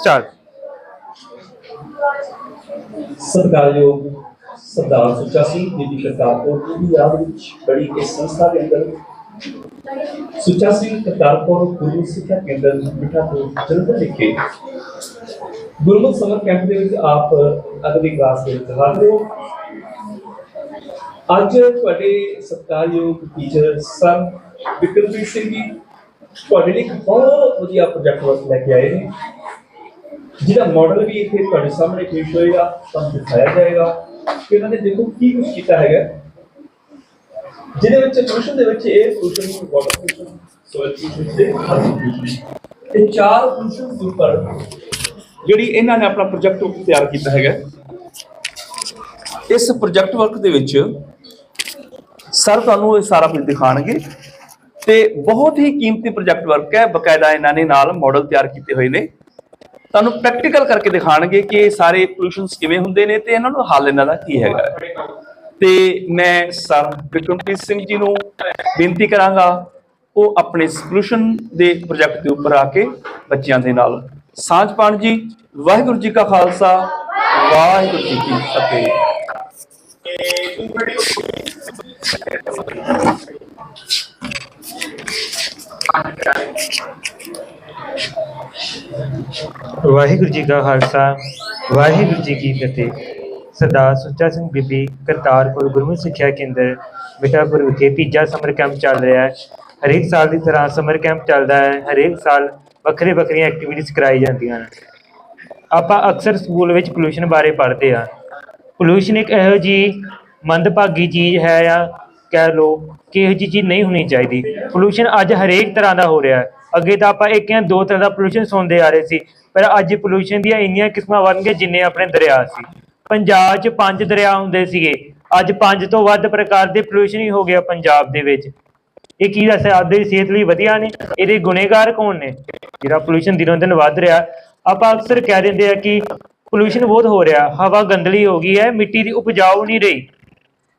Start ਸਤਿਕਾਰਯੋਗ ਸਰਦਾਰ ਸੁੱਚਾ ਸਿੰਘ ਜੀ ਦੀ ਕਰਤਾਰਪੁਰ ਦੀ ਯਾਦ ਵਿੱਚ ਬੜੀ ਇਸ ਸੰਸਥਾ ਦੇ ਅੰਦਰ ਸੁੱਚਾ ਸਿੰਘ ਕਰਤਾਰਪੁਰ ਗੁਰੂ ਸਿੱਖਿਆ ਕੇਂਦਰ ਮਿਠਾਪੁਰ ਜਲੰਧਰ ਵਿਖੇ ਗੁਰਮਤਿ ਸਮਰ ਕੈਂਪ ਦੇ ਵਿੱਚ ਆਪ ਅਗਲੀ ਕਲਾਸ ਦੇ ਵਿੱਚ ਹਾਜ਼ਰ ਹੋ। ਅੱਜ ਤੁਹਾਡੇ ਸਤਿਕਾਰਯੋਗ ਟੀਚਰ ਸਰ ਵਿਕਰਮਜੀਤ ਸਿੰਘ ਜੀ, ਤੁਹਾਡੇ ਲਈ ਇੱਕ ਬਹੁਤ ਵਧੀਆ ਪ੍ਰੋਜੈਕਟ ਵਰਕ ਲੈ ਕੇ ਆਏ ਨੇ। ਜਿਹਦਾ ਮਾਡਲ ਵੀ ਇੱਥੇ ਤੁਹਾਡੇ ਸਾਹਮਣੇ ਪੇਸ਼ ਹੋਏਗਾ, ਤੁਹਾਨੂੰ ਦਿਖਾਇਆ ਜਾਏਗਾ। ਕਿ ਉਹਨਾਂ ਨੇ ਦੇਖੋ ਕੀ ਕੁਝ ਕੀਤਾ ਹੈਗਾ। ਜਿਹਦੇ ਵਿੱਚ ਸੋਲੂਸ਼ਨ ਦੇ ਵਿੱਚ air solution water solution soil solution ਤੇ ਹਰ ਇਹ ਚਾਰ ਸੋਲੂਸ਼ਨ ਉੱਪਰ ਜਿਹੜੀ ਇਹਨਾਂ ਨੇ ਆਪਣਾ ਪ੍ਰੋਜੈਕਟ ਵਰਕ ਤਿਆਰ ਕੀਤਾ ਹੈਗਾ। ਇਸ ਪ੍ਰੋਜੈਕਟ ਵਰਕ ਦੇ ਵਿੱਚ ਸਰ ਤੁਹਾਨੂੰ ਇਹ ਸਾਰਾ ਕੁਝ ਦਿਖਾਣਗੇ ਤੇ ਬਹੁਤ ਹੀ ਕੀਮਤੀ ਪ੍ਰੋਜੈਕਟ ਵਰਕ ਹੈ। ਬਕਾਇਦਾ ਇਹਨਾਂ ਨੇ ਨਾਲ ਮਾਡਲ ਤਿਆਰ ਕੀਤੇ ਹੋਏ ਨੇ। ਤੁਹਾਨੂੰ ਪ੍ਰੈਕਟੀਕਲ ਕਰਕੇ ਦਿਖਾਣਗੇ ਕਿ ਸਾਰੇ ਪੋਲੂਸ਼ਨਸ ਕਿਵੇਂ ਹੁੰਦੇ ਨੇ ਤੇ ਇਹਨਾਂ ਨੂੰ ਹੱਲ ਇਹਨਾਂ ਦਾ ਕੀ ਹੈਗਾ। ਤੇ ਮੈਂ ਸਰ ਵਿਕਰਮਪ੍ਰੀਤ ਸਿੰਘ ਜੀ ਨੂੰ ਬੇਨਤੀ ਕਰਾਂਗਾ, ਉਹ ਆਪਣੇ ਸੋਲੂਸ਼ਨ ਦੇ ਪ੍ਰੋਜੈਕਟ ਦੇ ਉੱਪਰ ਆ ਕੇ ਬੱਚਿਆਂ ਦੇ ਨਾਲ ਸਾਂਝ ਪਾਣ ਜੀ। ਵਾਹਿਗੁਰੂ ਜੀ ਕਾ ਖਾਲਸਾ, ਵਾਹਿਗੁਰੂ ਜੀ ਕੀ ਫਤਿਹ। ਵਾਹਿਗੁਰੂ ਜੀ ਕਾ ਖਾਲਸਾ, ਵਾਹਿਗੁਰੂ ਜੀ ਕੀ ਫਤਿਹ। ਸਰਦਾਰ ਸੁੱਚਾ ਸਿੰਘ ਬੀਬੀ, ਕਰਤਾਰਪੁਰ ਗੁਰਮੁਖ ਸਿੱਖਿਆ ਕੇਂਦਰ ਬਿਟਾਪੁਰ ਵਿਖੇ ਤੀਜਾ ਸਮਰ ਕੈਂਪ ਚੱਲ ਰਿਹਾ ਹੈ। ਹਰੇਕ ਸਾਲ ਦੀ ਤਰ੍ਹਾਂ ਸਮਰ ਕੈਂਪ ਚੱਲਦਾ ਹੈ। ਹਰੇਕ ਸਾਲ ਵੱਖਰੇ ਵੱਖਰੀਆਂ ਐਕਟੀਵਿਟੀਜ਼ ਕਰਾਈ ਜਾਂਦੀਆਂ ਹਨ। ਆਪਾਂ ਅਕਸਰ ਸਕੂਲ ਵਿੱਚ ਪੋਲੂਸ਼ਨ ਬਾਰੇ ਪੜ੍ਹਦੇ ਆ ਪੋਲੂਸ਼ਨ ਇੱਕ ਇਹੋ ਜੀ ਮੰਦਭਾਗੀ ਚੀਜ਼ ਹੈ ਜਾਂ ਕਹਿ ਲੋ ਕਿ ਇਹੋ ਜਿਹੀ ਚੀਜ਼ ਨਹੀਂ ਹੋਣੀ ਚਾਹੀਦੀ। ਪੋਲੂਸ਼ਨ ਅੱਜ ਹਰੇਕ ਤਰ੍ਹਾਂ ਦਾ ਹੋ ਰਿਹਾ ਹੈ। ਅੱਗੇ ਤਾਂ ਆਪਾਂ ਇੱਕ ਜਾਂ ਦੋ ਤਰ੍ਹਾਂ ਦਾ ਪੋਲੂਸ਼ਨ ਸੁਣਦੇ ਆ ਰਹੇ ਸੀ, ਪਰ ਅੱਜ ਪੋਲੂਸ਼ਨ ਦੀਆਂ ਇੰਨੀਆਂ ਕਿਸਮਾਂ ਬਣ ਗਈਆਂ ਜਿੰਨੇ ਆਪਣੇ ਦਰਿਆ ਸੀ। ਪੰਜਾਬ 'ਚ ਪੰਜ ਦਰਿਆ ਹੁੰਦੇ ਸੀਗੇ, ਅੱਜ ਪੰਜ ਤੋਂ ਵੱਧ ਪ੍ਰਕਾਰ ਦੇ ਪੋਲੂਸ਼ਨ ਹੀ ਹੋ ਗਿਆ ਪੰਜਾਬ ਦੇ ਵਿੱਚ। ਇਹ ਕੀ ਦੱਸ ਆਪਦੇ ਸਿਹਤ ਲਈ ਵਧੀਆ ਨੇ? ਇਹਦੇ ਗੁਨੇਗਾਰ ਕੌਣ ਨੇ? ਜਿਹੜਾ ਪੋਲੂਸ਼ਨ ਦਿਨੋਂ ਦਿਨ ਵੱਧ ਰਿਹਾ, ਆਪਾਂ ਅਕਸਰ ਕਹਿ ਦਿੰਦੇ ਆ ਕਿ ਪੋਲੂਸ਼ਨ ਬਹੁਤ ਹੋ ਰਿਹਾ। ਹਵਾ ਗੰਦਲੀ ਹੋ ਗਈ ਹੈ, ਮਿੱਟੀ ਦੀ ਉਪਜਾਊ ਨਹੀਂ ਰਹੀ।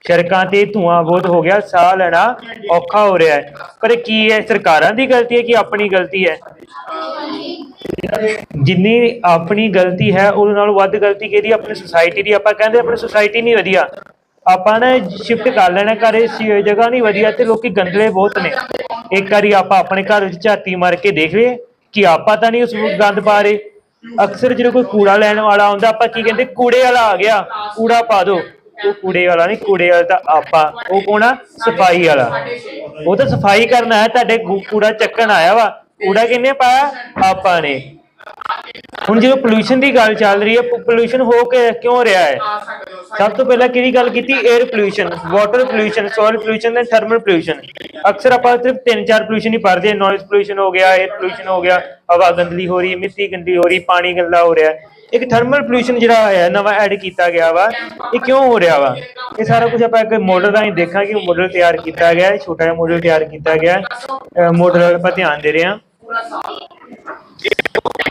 ਸੜਕਾਂ ਤੇ ਧੂਆਂ ਬਹੁਤ ਹੋ ਗਿਆ, ਸਾਹ ਲੈਣਾ ਔਖਾ ਹੋ ਰਿਹਾ ਹੈ। ਪਰ ਕੀ ਹੈ ਸਰਕਾਰਾਂ ਦੀ ਗਲਤੀ ਹੈ ਕਿ ਆਪਣੀ ਗਲਤੀ ਹੈ? ਜਿੰਨੀ ਆਪਣੀ ਗਲਤੀ ਹੈ, ਉਹਦੇ ਨਾਲ ਵੱਧ ਗਲਤੀ ਕਿਹਦੀ? ਆਪਣੀ ਸੁਸਾਇਟੀ ਦੀ। ਆਪਾਂ ਕਹਿੰਦੇ ਆਪਣੀ ਸੁਸਾਇਟੀ ਨਹੀਂ ਵਧੀਆ। ਆਪਾਂ ਨੇ ਸ਼ਿਫਟ ਕਰ ਲੈਣਾ ਘਰ ਇਸ ਜਗ੍ਹਾ ਨਹੀਂ ਵਧੀਆ ਤੇ ਲੋਕੀ ਗੰਦਲੇ ਬਹੁਤ ਨੇ। ਇੱਕ ਵਾਰੀ ਆਪਾਂ ਆਪਣੇ ਘਰ ਵਿੱਚ ਝਾਤੀ ਮਾਰ ਕੇ ਦੇਖ ਲਈਏ ਕਿ ਆਪਾਂ ਤਾਂ ਨਹੀਂ ਉਸ ਨੂੰ ਗੰਦ ਪਾ ਰਹੇ। ਅਕਸਰ ਜਦੋਂ ਕੋਈ ਕੂੜਾ ਲੈਣ ਵਾਲਾ ਆਉਂਦਾ, ਆਪਾਂ ਕੀ ਕਹਿੰਦੇ, ਕੂੜੇ ਵਾਲਾ ਆ ਗਿਆ, ਕੂੜਾ ਪਾ ਦਿਓ। ਉਹ ਕੂੜੇ ਵਾਲਾ ਨਹੀਂ ਕੂੜੇ ਵਾਲਾ ਤਾਂ ਆਪਾਂ, ਉਹ ਕੌਣ ਆ? ਸਫ਼ਾਈ ਵਾਲਾ। ਉਹ ਤਾਂ ਸਫ਼ਾਈ ਕਰਨ ਆਇਆ, ਤੁਹਾਡੇ ਕੂੜਾ ਚੱਕਣ ਆਇਆ ਵਾ। ਕੂੜਾ ਕਿੰਨੇ ਪਾਇਆ? ਆਪਾਂ ਨੇ। ਹੁਣ ਜਦੋਂ ਪੋਲੂਸ਼ਨ ਦੀ ਗੱਲ ਚੱਲ ਰਹੀ ਹੈ ਪੋਲੂਸ਼ਨ ਹੋ ਕੇ ਕਿਉਂ ਰਿਹਾ ਹੈ? ਸਭ ਤੋਂ ਪਹਿਲਾਂ ਕਿਹਦੀ ਗੱਲ ਕੀਤੀ? Air pollution water pollution soil pollution ਤੇ ਥਰਮਲ ਪੋਲੂਸ਼ਨ ਅਕਸਰ ਆਪਾਂ ਸਿਰਫ ਤਿੰਨ ਚਾਰ ਪੋਲੂਸ਼ਨ ਹੀ ਪੜ੍ਹਦੇ ਨੋਇਜ਼ ਪੋਲੂਸ਼ਨ ਹੋ ਗਿਆ 에ਅਰ ਪੋਲੂਸ਼ਨ ਹੋ ਗਿਆ, ਹਵਾ ਗੰਦਲੀ ਹੋ ਰਹੀ, ਮਿੱਟੀ ਗੰਦੀ ਹੋ ਰਹੀ, ਪਾਣੀ ਗੰਦਾ ਹੋ ਰਿਹਾ। ਇੱਕ ਥਰਮਲ ਪੋਲੂਸ਼ਨ ਜਿਹੜਾ ਹੈ ਨਵਾਂ ਐਡ ਕੀਤਾ ਗਿਆ ਵਾ, ਇਹ ਕਿਉਂ ਹੋ ਰਿਹਾ ਵਾ? ਇਹ ਸਾਰਾ ਕੁਝ ਆਪਾਂ ਇੱਕ ਮਾਡਲ ਰਾਹੀਂ ਦੇਖਾਂਗੇ ਮਾਡਲ ਤਿਆਰ ਕੀਤਾ ਗਿਆ ਹੈ, ਛੋਟਾ ਜਿਹਾ ਮਾਡਲ ਤਿਆਰ ਕੀਤਾ ਗਿਆ ਹੈ। ਮਾਡਲ ਵੱਲ ਆਪਾਂ ਧਿਆਨ ਦੇ ਰਹੇ ਹਾਂ।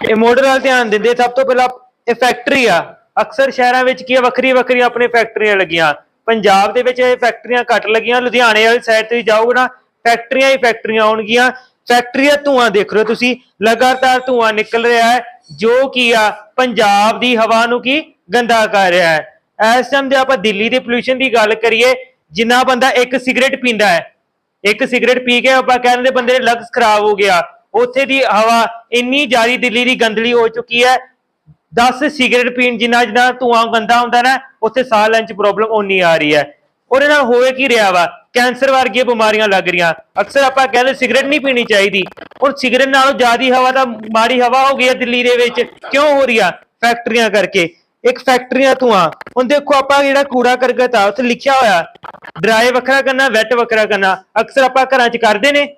ਇਹ ਮਾਡਲ ਵੱਲ ਧਿਆਨ ਦਿੰਦੇ, ਸਭ ਤੋਂ ਪਹਿਲਾਂ ਇਹ ਫੈਕਟਰੀ ਆ। ਅਕਸਰ ਸ਼ਹਿਰਾਂ ਵਿੱਚ ਕੀ ਆ, ਵੱਖਰੀ ਵੱਖਰੀਆਂ ਆਪਣੇ ਫੈਕਟਰੀਆਂ ਲੱਗੀਆਂ। ਪੰਜਾਬ ਦੇ ਵਿੱਚ ਇਹ ਫੈਕਟਰੀਆਂ ਘੱਟ ਲੱਗੀਆਂ, ਲੁਧਿਆਣੇ ਵਾਲੀ ਸਾਈਡ ਤੇ ਜਾਓਗੇ ਨਾ ਫੈਕਟਰੀਆਂ ਹੀ ਫੈਕਟਰੀਆਂ ਆਉਣਗੀਆਂ। ਫੈਕਟਰੀਆਂ ਧੂਆਂ ਦੇਖ ਰਹੇ ਹੋ ਤੁਸੀਂ, ਲਗਾਤਾਰ ਧੂਆਂ ਨਿਕਲ ਰਿਹਾ ਹੈ, ਜੋ ਕੀ ਆ ਪੰਜਾਬ ਦੀ ਹਵਾ ਨੂੰ ਕੀ ਗੰਦਾ ਕਰ ਰਿਹਾ ਹੈ। ਇਸ ਟਾਈਮ ਜੇ ਆਪਾਂ ਦਿੱਲੀ ਦੇ ਪੋਲੂਸ਼ਨ ਦੀ ਗੱਲ ਕਰੀਏ, ਜਿੰਨਾ ਬੰਦਾ ਇੱਕ ਸਿਗਰਟ ਪੀਂਦਾ ਹੈ, ਇੱਕ ਸਿਗਰਟ ਪੀ ਕੇ ਆਪਾਂ ਕਹਿੰਦੇ ਬੰਦੇ ਦੇ ਲੰਗਸ ਖਰਾਬ ਹੋ ਗਿਆ। ਉੱਥੇ ਦੀ ਹਵਾ ਇੰਨੀ ਜ਼ਿਆਦਾ ਦਿੱਲੀ ਦੀ ਗੰਦਲੀ ਹੋ ਚੁੱਕੀ ਹੈ 10 ਸਿਗਰਟ ਪੀਣ ਜਿੰਨਾ ਜਿੰਨਾ ਧੂਆਂ ਗੰਦਾ ਹੁੰਦਾ ਨਾ, ਉੱਥੇ ਸਾਹ ਲੈਣ ਚ ਪ੍ਰੋਬਲਮ ਓਨੀ ਆ ਰਹੀ ਹੈ। ਉਹਦੇ ਨਾਲ ਹੋਏ ਕੀ ਰਿਹਾ ਵਾ? ਕੈਂਸਰ ਵਰਗੀਆਂ ਬਿਮਾਰੀਆਂ ਲੱਗ ਰਹੀਆਂ। ਅਕਸਰ ਆਪਾਂ ਕਹਿੰਦੇ ਸਿਗਰਟ ਨਹੀਂ ਪੀਣੀ ਚਾਹੀਦੀ। ਹੁਣ ਸਿਗਰਟ ਨਾਲੋਂ ਜ਼ਿਆਦਾ ਹਵਾ ਤਾਂ ਮਾੜੀ ਹਵਾ ਹੋ ਗਈ ਹੈ ਦਿੱਲੀ ਦੇ ਵਿੱਚ। ਕਿਉਂ ਹੋ ਰਹੀ ਆ? ਫੈਕਟਰੀਆਂ ਕਰਕੇ। ਇੱਕ ਫੈਕਟਰੀਆਂ ਤੋਂ ਆ। ਹੁਣ ਦੇਖੋ ਆਪਾਂ ਜਿਹੜਾ ਕੂੜਾ ਕਰਕਟ ਆ, ਉੱਥੇ ਲਿਖਿਆ ਹੋਇਆ। ਡਰਾਈ ਵੱਖਰਾ ਕਰਨਾ ਵੈਟ ਵੱਖਰਾ ਕਰਨਾ। ਅਕਸਰ ਆਪਾਂ ਘਰਾਂ 'ਚ ਕਰਦੇ ਨੇ।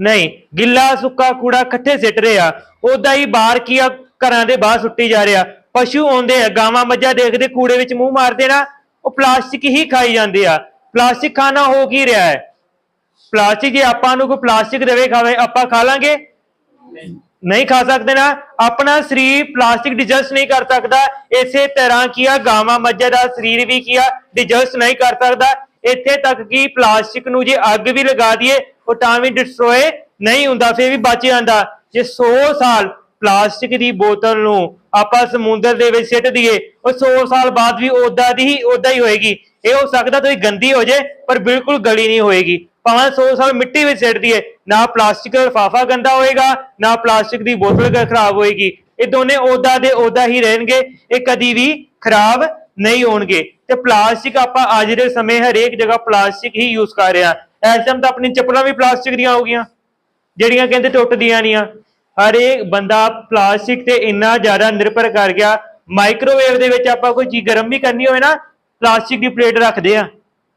ਨਹੀਂ, ਗਿੱਲਾ, ਸੁੱਕਾ ਕੂੜਾ ਇਕੱਠੇ ਸਿੱਟ ਰਹੇ ਆ। ਉਦਾਂ ਹੀ ਬਾਹਰ ਕੀ ਆ? ਘਰਾਂ ਦੇ ਬਾਹਰ ਸੁੱਟੀ ਜਾ ਰਿਹਾ ਪਸ਼ੂ ਆਉਂਦੇ ਆ, ਗਾਵਾਂ ਮੱਝਾਂ ਦੇਖਦੇ, ਕੂੜੇ ਵਿੱਚ ਮੂੰਹ ਮਾਰਦੇ ਨਾ। ਉਹ ਪਲਾਸਟਿਕ ਹੀ ਖਾਈ ਜਾਂਦੇ ਆ। ਪਲਾਸਟਿਕ ਖਾਣਾ ਹੋ ਕੀ ਰਿਹਾ ਹੈ? ਪਲਾਸਟਿਕ ਜੇ ਆਪਾਂ ਨੂੰ ਕੋਈ ਪਲਾਸਟਿਕ ਦੇਵੇ ਖਾਵੇ ਆਪਾਂ ਖਾ ਲਾਂਗੇ? ਨਹੀਂ। ਖਾ ਸਕਦੇ ਨਾ। ਆਪਣਾ ਸਰੀਰ ਪਲਾਸਟਿਕ ਡਿਜੈਸਟ ਨਹੀਂ ਕਰ ਸਕਦਾ। ਇਸੇ ਤਰ੍ਹਾਂ ਕੀ ਆ? ਗਾਵਾਂ ਮੱਝਾਂ ਦਾ ਸਰੀਰ ਵੀ ਕੀ ਆ? ਡਿਜੈਸਟ ਨਹੀਂ ਕਰ ਸਕਦਾ। ਇੱਥੇ ਤੱਕ ਕਿ ਪਲਾਸਟਿਕ ਨੂੰ ਜੇ ਅੱਗ ਵੀ ਲਗਾ ਦਈਏ ਉਹ ਤਾਂ ਵੀ ਡਿਸਟਰੋਏ ਨਹੀਂ ਹੁੰਦਾ ਫਿਰ ਵੀ ਬਚ ਜਾਂਦਾ। ਜੇ 100 ਸਾਲ ਪਲਾਸਟਿਕ ਦੀ ਬੋਤਲ ਨੂੰ ਆਪਾਂ ਸਮੁੰਦਰ ਦੇ ਵਿੱਚ ਸਿੱਟ ਦਈਏ ਉਹ 100 ਸਾਲ ਬਾਅਦ ਵੀ ਉਦਾਂ ਦੀ ਹੀ ਉਦਾਂ ਹੀ ਹੋਏਗੀ। ਇਹ ਹੋ ਸਕਦਾ ਤੁਸੀਂ ਗੰਦੀ ਹੋ ਜੇ, ਪਰ ਬਿਲਕੁਲ ਗਲੀ ਨਹੀਂ ਹੋਏਗੀ। ਭਾਵੇਂ 100 ਸਾਲ ਮਿੱਟੀ ਵਿੱਚ ਸਿੱਟ ਦਈਏ, ਨਾ ਪਲਾਸਟਿਕ ਦਾ ਲਿਫਾਫਾ ਗੰਦਾ ਹੋਏਗਾ, ਨਾ ਪਲਾਸਟਿਕ ਦੀ ਬੋਤਲ ਖਰਾਬ ਹੋਏਗੀ। ਇਹ ਦੋਨੇ ਉਦਾਂ ਦੇ ਉਦਾਂ ਹੀ ਰਹਿਣਗੇ, ਇਹ ਕਦੀ ਵੀ ਖਰਾਬ ਨਹੀਂ ਹੋਣਗੇ। ਤੇ ਪਲਾਸਟਿਕ ਆਪਾਂ ਅੱਜ ਦੇ ਸਮੇਂ ਹਰੇਕ ਜਗ੍ਹਾ ਪਲਾਸਟਿਕ ਹੀ ਯੂਜ਼ ਕਰ ਰਹੇ ਆ ਇਸ ਟਾਈਮ ਤਾਂ ਆਪਣੀ ਚੱਪਲਾਂ ਵੀ ਪਲਾਸਟਿਕ ਦੀਆਂ ਹੋ ਗਈਆਂ, ਜਿਹੜੀਆਂ ਕਹਿੰਦੇ ਟੁੱਟਦੀਆਂ ਨਹੀਂ ਆ ਹਰੇਕ ਬੰਦਾ ਪਲਾਸਟਿਕ ਤੇ ਇੰਨਾ ਜ਼ਿਆਦਾ ਨਿਰਭਰ ਕਰ ਗਿਆ। ਮਾਈਕ੍ਰੋਵੇਵ ਦੇ ਵਿੱਚ ਆਪਾਂ ਕੋਈ ਚੀਜ਼ ਗਰਮ ਵੀ ਕਰਨੀ ਹੋਵੇ ਨਾ ਪਲਾਸਟਿਕ ਦੀ ਪਲੇਟ ਰੱਖਦੇ ਆ,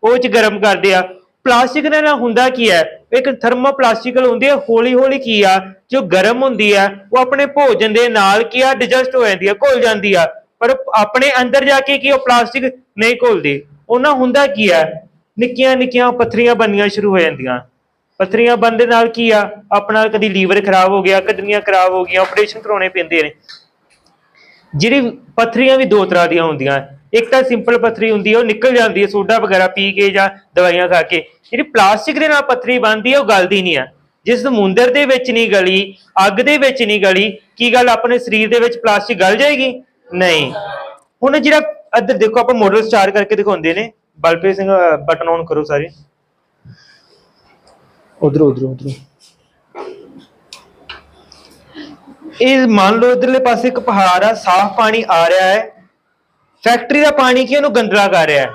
ਉਹ ਚ ਗਰਮ ਕਰਦੇ ਆ। ਪਲਾਸਟਿਕ ਦੇ ਨਾਲ ਹੁੰਦਾ ਕੀ ਹੈ? ਇੱਕ ਥਰਮੋਪਲਾਸਟਿਕਲ ਹੁੰਦੀ ਹੈ ਹੌਲੀ ਹੌਲੀ ਕੀ ਆ, ਜੋ ਗਰਮ ਹੁੰਦੀ ਹੈ ਉਹ ਆਪਣੇ ਭੋਜਨ ਦੇ ਨਾਲ ਕੀ ਆ, ਡਿਜਸਟ ਹੋ ਜਾਂਦੀ ਆ, ਘੁਲ ਜਾਂਦੀ ਆ। ਪਰ ਆਪਣੇ ਅੰਦਰ ਜਾ ਕੇ ਕੀ ਉਹ ਪਲਾਸਟਿਕ ਨਹੀਂ ਘੁਲਦੀ। ਉਹਨਾਂ ਹੁੰਦਾ ਕੀ ਆ ਨਿੱਕੀਆਂ ਨਿੱਕੀਆਂ ਪੱਥਰੀਆਂ ਬਣਨੀਆਂ ਸ਼ੁਰੂ ਹੋ ਜਾਂਦੀਆਂ। ਪੱਥਰੀਆਂ ਬਣਨ ਨਾਲ ਕੀ ਆ? ਆਪਣਾ ਕਦੀ ਲੀਵਰ ਖਰਾਬ ਹੋ ਗਿਆ, ਕਿਡਨੀਆਂ ਖਰਾਬ ਹੋ ਗਈਆਂ, ਆਪਰੇਸ਼ਨ ਕਰਾਉਣੇ ਪੈਂਦੇ ਨੇ। ਜਿਹੜੀ ਪੱਥਰੀਆਂ ਵੀ ਦੋ ਤਰ੍ਹਾਂ ਦੀਆਂ ਹੁੰਦੀਆਂ। ਇੱਕ ਤਾਂ ਸਿੰਪਲ ਪੱਥਰੀ ਹੁੰਦੀ ਹੈ ਉਹ ਨਿਕਲ ਜਾਂਦੀ ਹੈ ਸੋਡਾ ਵਗੈਰਾ ਪੀ ਕੇ ਜਾਂ ਦਵਾਈਆਂ ਖਾ ਕੇ। ਜਿਹੜੀ ਪਲਾਸਟਿਕ ਦੇ ਨਾਲ ਪੱਥਰੀ ਬਣਦੀ ਹੈ ਉਹ ਗਲਦੀ ਨਹੀਂ ਆ। ਜਿਸ ਸਮੁੰਦਰ ਦੇ ਵਿੱਚ ਨਹੀਂ ਗਲੀ ਅੱਗ ਦੇ ਵਿੱਚ ਨਹੀਂ ਗਲੀ ਕੀ ਗੱਲ ਆਪਣੇ ਸਰੀਰ ਦੇ ਵਿੱਚ ਪਲਾਸਟਿਕ ਗਲ ਜਾਏਗੀ? ਨਹੀਂ। ਹੁਣ ਜਿਹੜਾ ਇੱਧਰ ਦੇਖੋ ਆਪਾਂ ਮਾਡਲ ਸਟਾਰ ਕਰਕੇ ਦਿਖਾਉਂਦੇ ਨੇ। ਬਲਪ੍ਰੀਤ ਸਿੰਘ ਬਟਨ ਔਨ ਕਰੋ ਸਾਰੇ। ਉਧਰ ਉਧਰ ਉਧਰ। ਇਹ ਮੰਨ ਲਓ ਇਧਰਲੇ ਪਾਸੇ ਇੱਕ ਪਹਾੜ ਆ ਸਾਫ਼ ਪਾਣੀ ਆ ਰਿਹਾ ਹੈ। ਫੈਕਟਰੀ ਦਾ ਪਾਣੀ ਕੀ ਉਹਨੂੰ ਗੰਦਲਾ ਕਰ ਰਿਹਾ ਹੈ।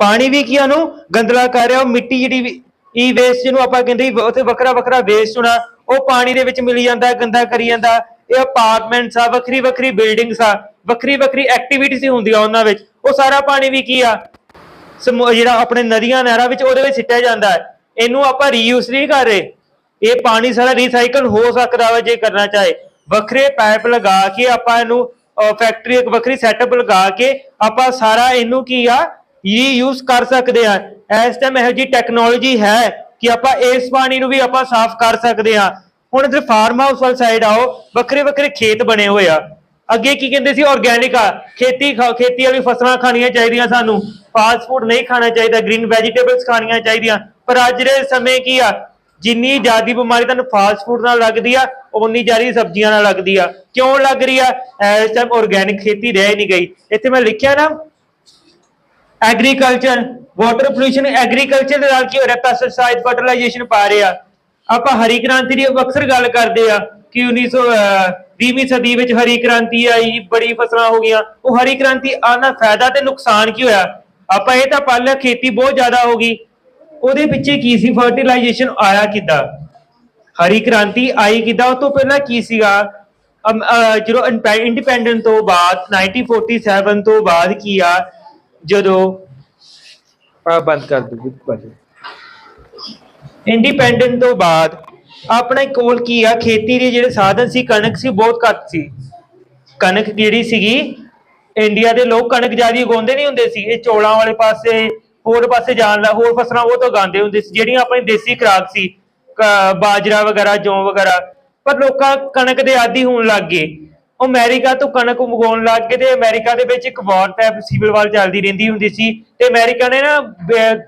ਪਾਣੀ ਵੀ ਕੀ ਉਹਨੂੰ? ਗੰਦਲਾ ਕਰ ਰਿਹਾ। ਉਹ ਮਿੱਟੀ ਜਿਹੜੀ ਈ ਵੇਸਟ ਜਿਹਨੂੰ ਆਪਾਂ ਕਹਿੰਦੇ ਉੱਥੇ ਵੱਖਰਾ ਵੱਖਰਾ ਵੇਸਟ ਹੋਣਾ, ਉਹ ਪਾਣੀ ਦੇ ਵਿੱਚ ਮਿਲੀ ਜਾਂਦਾ, ਗੰਦਾ ਕਰੀ ਜਾਂਦਾ। ਇਹ ਅਪਾਰਟਮੈਂਟਸ ਆ, ਵੱਖਰੀ ਵੱਖਰੀ ਬਿਲਡਿੰਗਸ ਆ, ਵੱਖਰੀ ਵੱਖਰੀ ਐਕਟੀਵਿਟੀਜ਼ ਹੁੰਦੀਆਂ ਉਹਨਾਂ ਵਿੱਚ। ਉਹ ਸਾਰਾ ਪਾਣੀ ਵੀ ਕੀ ਆ? ਸਮੂ- ਜਿਹੜਾ ਆਪਣੇ ਨਦੀਆਂ, ਨਹਿਰਾਂ ਵਿੱਚ ਉਹਦੇ ਵਿੱਚ ਸਿੱਟਿਆ ਜਾਂਦਾ ਹੈ। ਇਹਨੂੰ ਆਪਾਂ ਰੀਯੂਜ਼ ਨਹੀਂ ਕਰ ਰਹੇ। ਇਹ ਪਾਣੀ ਸਾਰਾ ਰੀਸਾਈਕਲ ਹੋ ਸਕਦਾ ਵਾ ਜੇ ਕਰਨਾ ਚਾਹੇ। ਵੱਖਰੇ ਪਾਈਪ ਲਗਾ ਕੇ ਆਪਾਂ ਇਹਨੂੰ ਫੈਕਟਰੀ ਇੱਕ ਵੱਖਰੀ ਸੈਟਅਪ ਲਗਾ ਕੇ ਆਪਾਂ ਸਾਰਾ ਇਹਨੂੰ ਕੀ ਆ ਰੀਯੂਜ਼ ਕਰ ਸਕਦੇ ਆ ਇਸ ਟਾਈਮ ਇਹੋ ਜੀ ਟੈਕਨੋਲੋਜੀ ਹੈ ਕਿ ਆਪਾਂ ਇਸ ਪਾਣੀ ਨੂੰ ਵੀ ਆਪਾਂ ਸਾਫ਼ ਕਰ ਸਕਦੇ ਆ ਹੁਣ ਇਧਰ ਫਾਰਮ ਹਾਊਸ ਵਾਲ ਸਾਈਡ ਆਓ, ਵੱਖਰੇ ਵੱਖਰੇ ਖੇਤ ਬਣੇ ਹੋਏ ਆ। ਅੱਗੇ ਕੀ ਕਹਿੰਦੇ ਸੀ ਆਰਗੈਨਿਕ ਆ। ਖੇਤੀ ਖਾ- ਖੇਤੀ ਵਾਲੀ ਫਸਲਾਂ ਖਾਣੀਆਂ ਚਾਹੀਦੀਆਂ ਸਾਨੂੰ। ਫਾਸਟ ਫੂਡ ਨਹੀਂ ਖਾਣਾ ਚਾਹੀਦਾ ਗ੍ਰੀਨ ਵੈਜੀਟੇਬਲਸ ਖਾਣੀਆਂ ਚਾਹੀਦੀਆਂ। ਪਰ ਅੱਜ ਦੇ ਸਮੇਂ ਕੀ ਆ ਜਿੰਨੀ ਜ਼ਿਆਦੀ ਬਿਮਾਰੀ ਤੁਹਾਨੂੰ ਫਾਸਟ ਫੂਡ ਨਾਲ ਲੱਗਦੀ ਆ ਉਨੀ ਜ਼ਿਆਦੀ ਸਬਜ਼ੀਆਂ ਨਾਲ ਲੱਗਦੀ ਆ। ਕਿਉਂ ਲੱਗ ਰਹੀ ਆ? ਇਸ ਟਾਈਮ ਆਰਗੈਨਿਕ ਖੇਤੀ ਰਹਿ ਨਹੀਂ ਗਈ। ਇੱਥੇ ਮੈਂ ਲਿਖਿਆ ਨਾ ਐਗਰੀਕਲਚਰ ਵਾਟਰ ਪੋਲੂਸ਼ਨ ਐਗਰੀਕਲਚਰ ਦੇ ਨਾਲ ਕੀ ਹੋ ਰਿਹਾ? ਪੈਸਟੀਸਾਈਡ ਫਰਟੀਲਾਈਜੇਸ਼ਨ ਪਾ ਰਹੇ ਆ। ਆਪਾਂ ਹਰੀ ਕ੍ਰਾਂਤੀ ਦੀ ਅਕਸਰ ਗੱਲ ਕਰਦੇ ਆ ਕਿ 1920ਵੀਂ ਸਦੀ ਵਿੱਚ ਹਰੀ ਕ੍ਰਾਂਤੀ ਆਈ, ਬੜੀ ਫਸਲਾਂ ਹੋ ਗਈਆਂ। ਉਹ ਹਰੀ ਕ੍ਰਾਂਤੀ ਆਣਾ ਫਾਇਦਾ ਤੇ ਨੁਕਸਾਨ ਕੀ ਹੋਇਆ? ਆਪਾਂ ਇਹ ਤਾਂ ਪਾਲਿਆ ਖੇਤੀ ਬਹੁਤ ਜ਼ਿਆਦਾ ਹੋ ਗਈ। ਉਹਦੇ ਪਿੱਛੇ ਕੀ ਸੀ? ਫਰਟੀਲਾਈਜੇਸ਼ਨ ਆਇਆ ਕਿੱਦਾਂ? ਹਰੀ ਕ੍ਰਾਂਤੀ ਆਈ ਕਿੱਦਾਂ? ਉਹ ਤੋਂ ਪਹਿਲਾਂ ਕੀ ਸੀਗਾ? ਜਦੋਂ ਇੰਡੀਪੈਂਡੈਂਟ ਤੋਂ ਬਾਅਦ 1947 ਤੋਂ ਬਾਅਦ ਕੀ ਆ? ਜਦੋਂ, ਆ ਬੰਦ ਕਰ ਦੋ ਬੰਦ ਇੰਡੀਪੈਂਡੈਂਟ ਤੋਂ ਬਾਅਦ, ਆਪਣੇ ਕੋਲ ਕੀ ਆ? ਖੇਤੀ ਦੇ ਜਿਹੜੇ ਸਾਧਨ ਸੀ, ਕਣਕ ਸੀ ਬਹੁਤ ਘੱਟ ਸੀ। ਕਣਕ ਜਿਹੜੀ ਸੀਗੀ ਇੰਡੀਆ ਦੇ ਲੋਕ ਕਣਕ ਜ਼ਿਆਦਾ ਉਗਾਉਂਦੇ ਨਹੀਂ ਹੁੰਦੇ ਸੀ। ਇਹ ਚੋਲਾਂ ਵਾਲੇ ਪਾਸੇ ਹੋਰ ਪਾਸੇ ਜਾਣ ਲਾ ਹੋਰ ਫਸਲਾਂ ਉਹ ਤੋਂ ਉਗਾਉਂਦੇ ਹੁੰਦੇ ਸੀ, ਜਿਹੜੀਆਂ ਆਪਣੀ ਦੇਸੀ ਖੁਰਾਕ ਸੀ ਬਾਜਰਾ ਵਗੈਰਾ, ਜੌਂ ਵਗੈਰਾ। ਪਰ ਲੋਕਾਂ ਕਣਕ ਦੇ ਆਦੀ ਹੋਣ ਲੱਗ ਗਏ। ਉਹ ਅਮਰੀਕਾ ਤੋਂ ਕਣਕ ਉਗਾਉਣ ਲੱਗ ਗਏ ਤੇ ਅਮਰੀਕਾ ਦੇ ਵਿੱਚ ਇੱਕ ਵਾਰ ਟਾਈਪ ਸਿਵਲ ਵਾਰ ਚੱਲਦੀ ਰਹਿੰਦੀ ਹੁੰਦੀ ਸੀ ਤੇ ਅਮਰੀਕਾ ਨੇ ਨਾ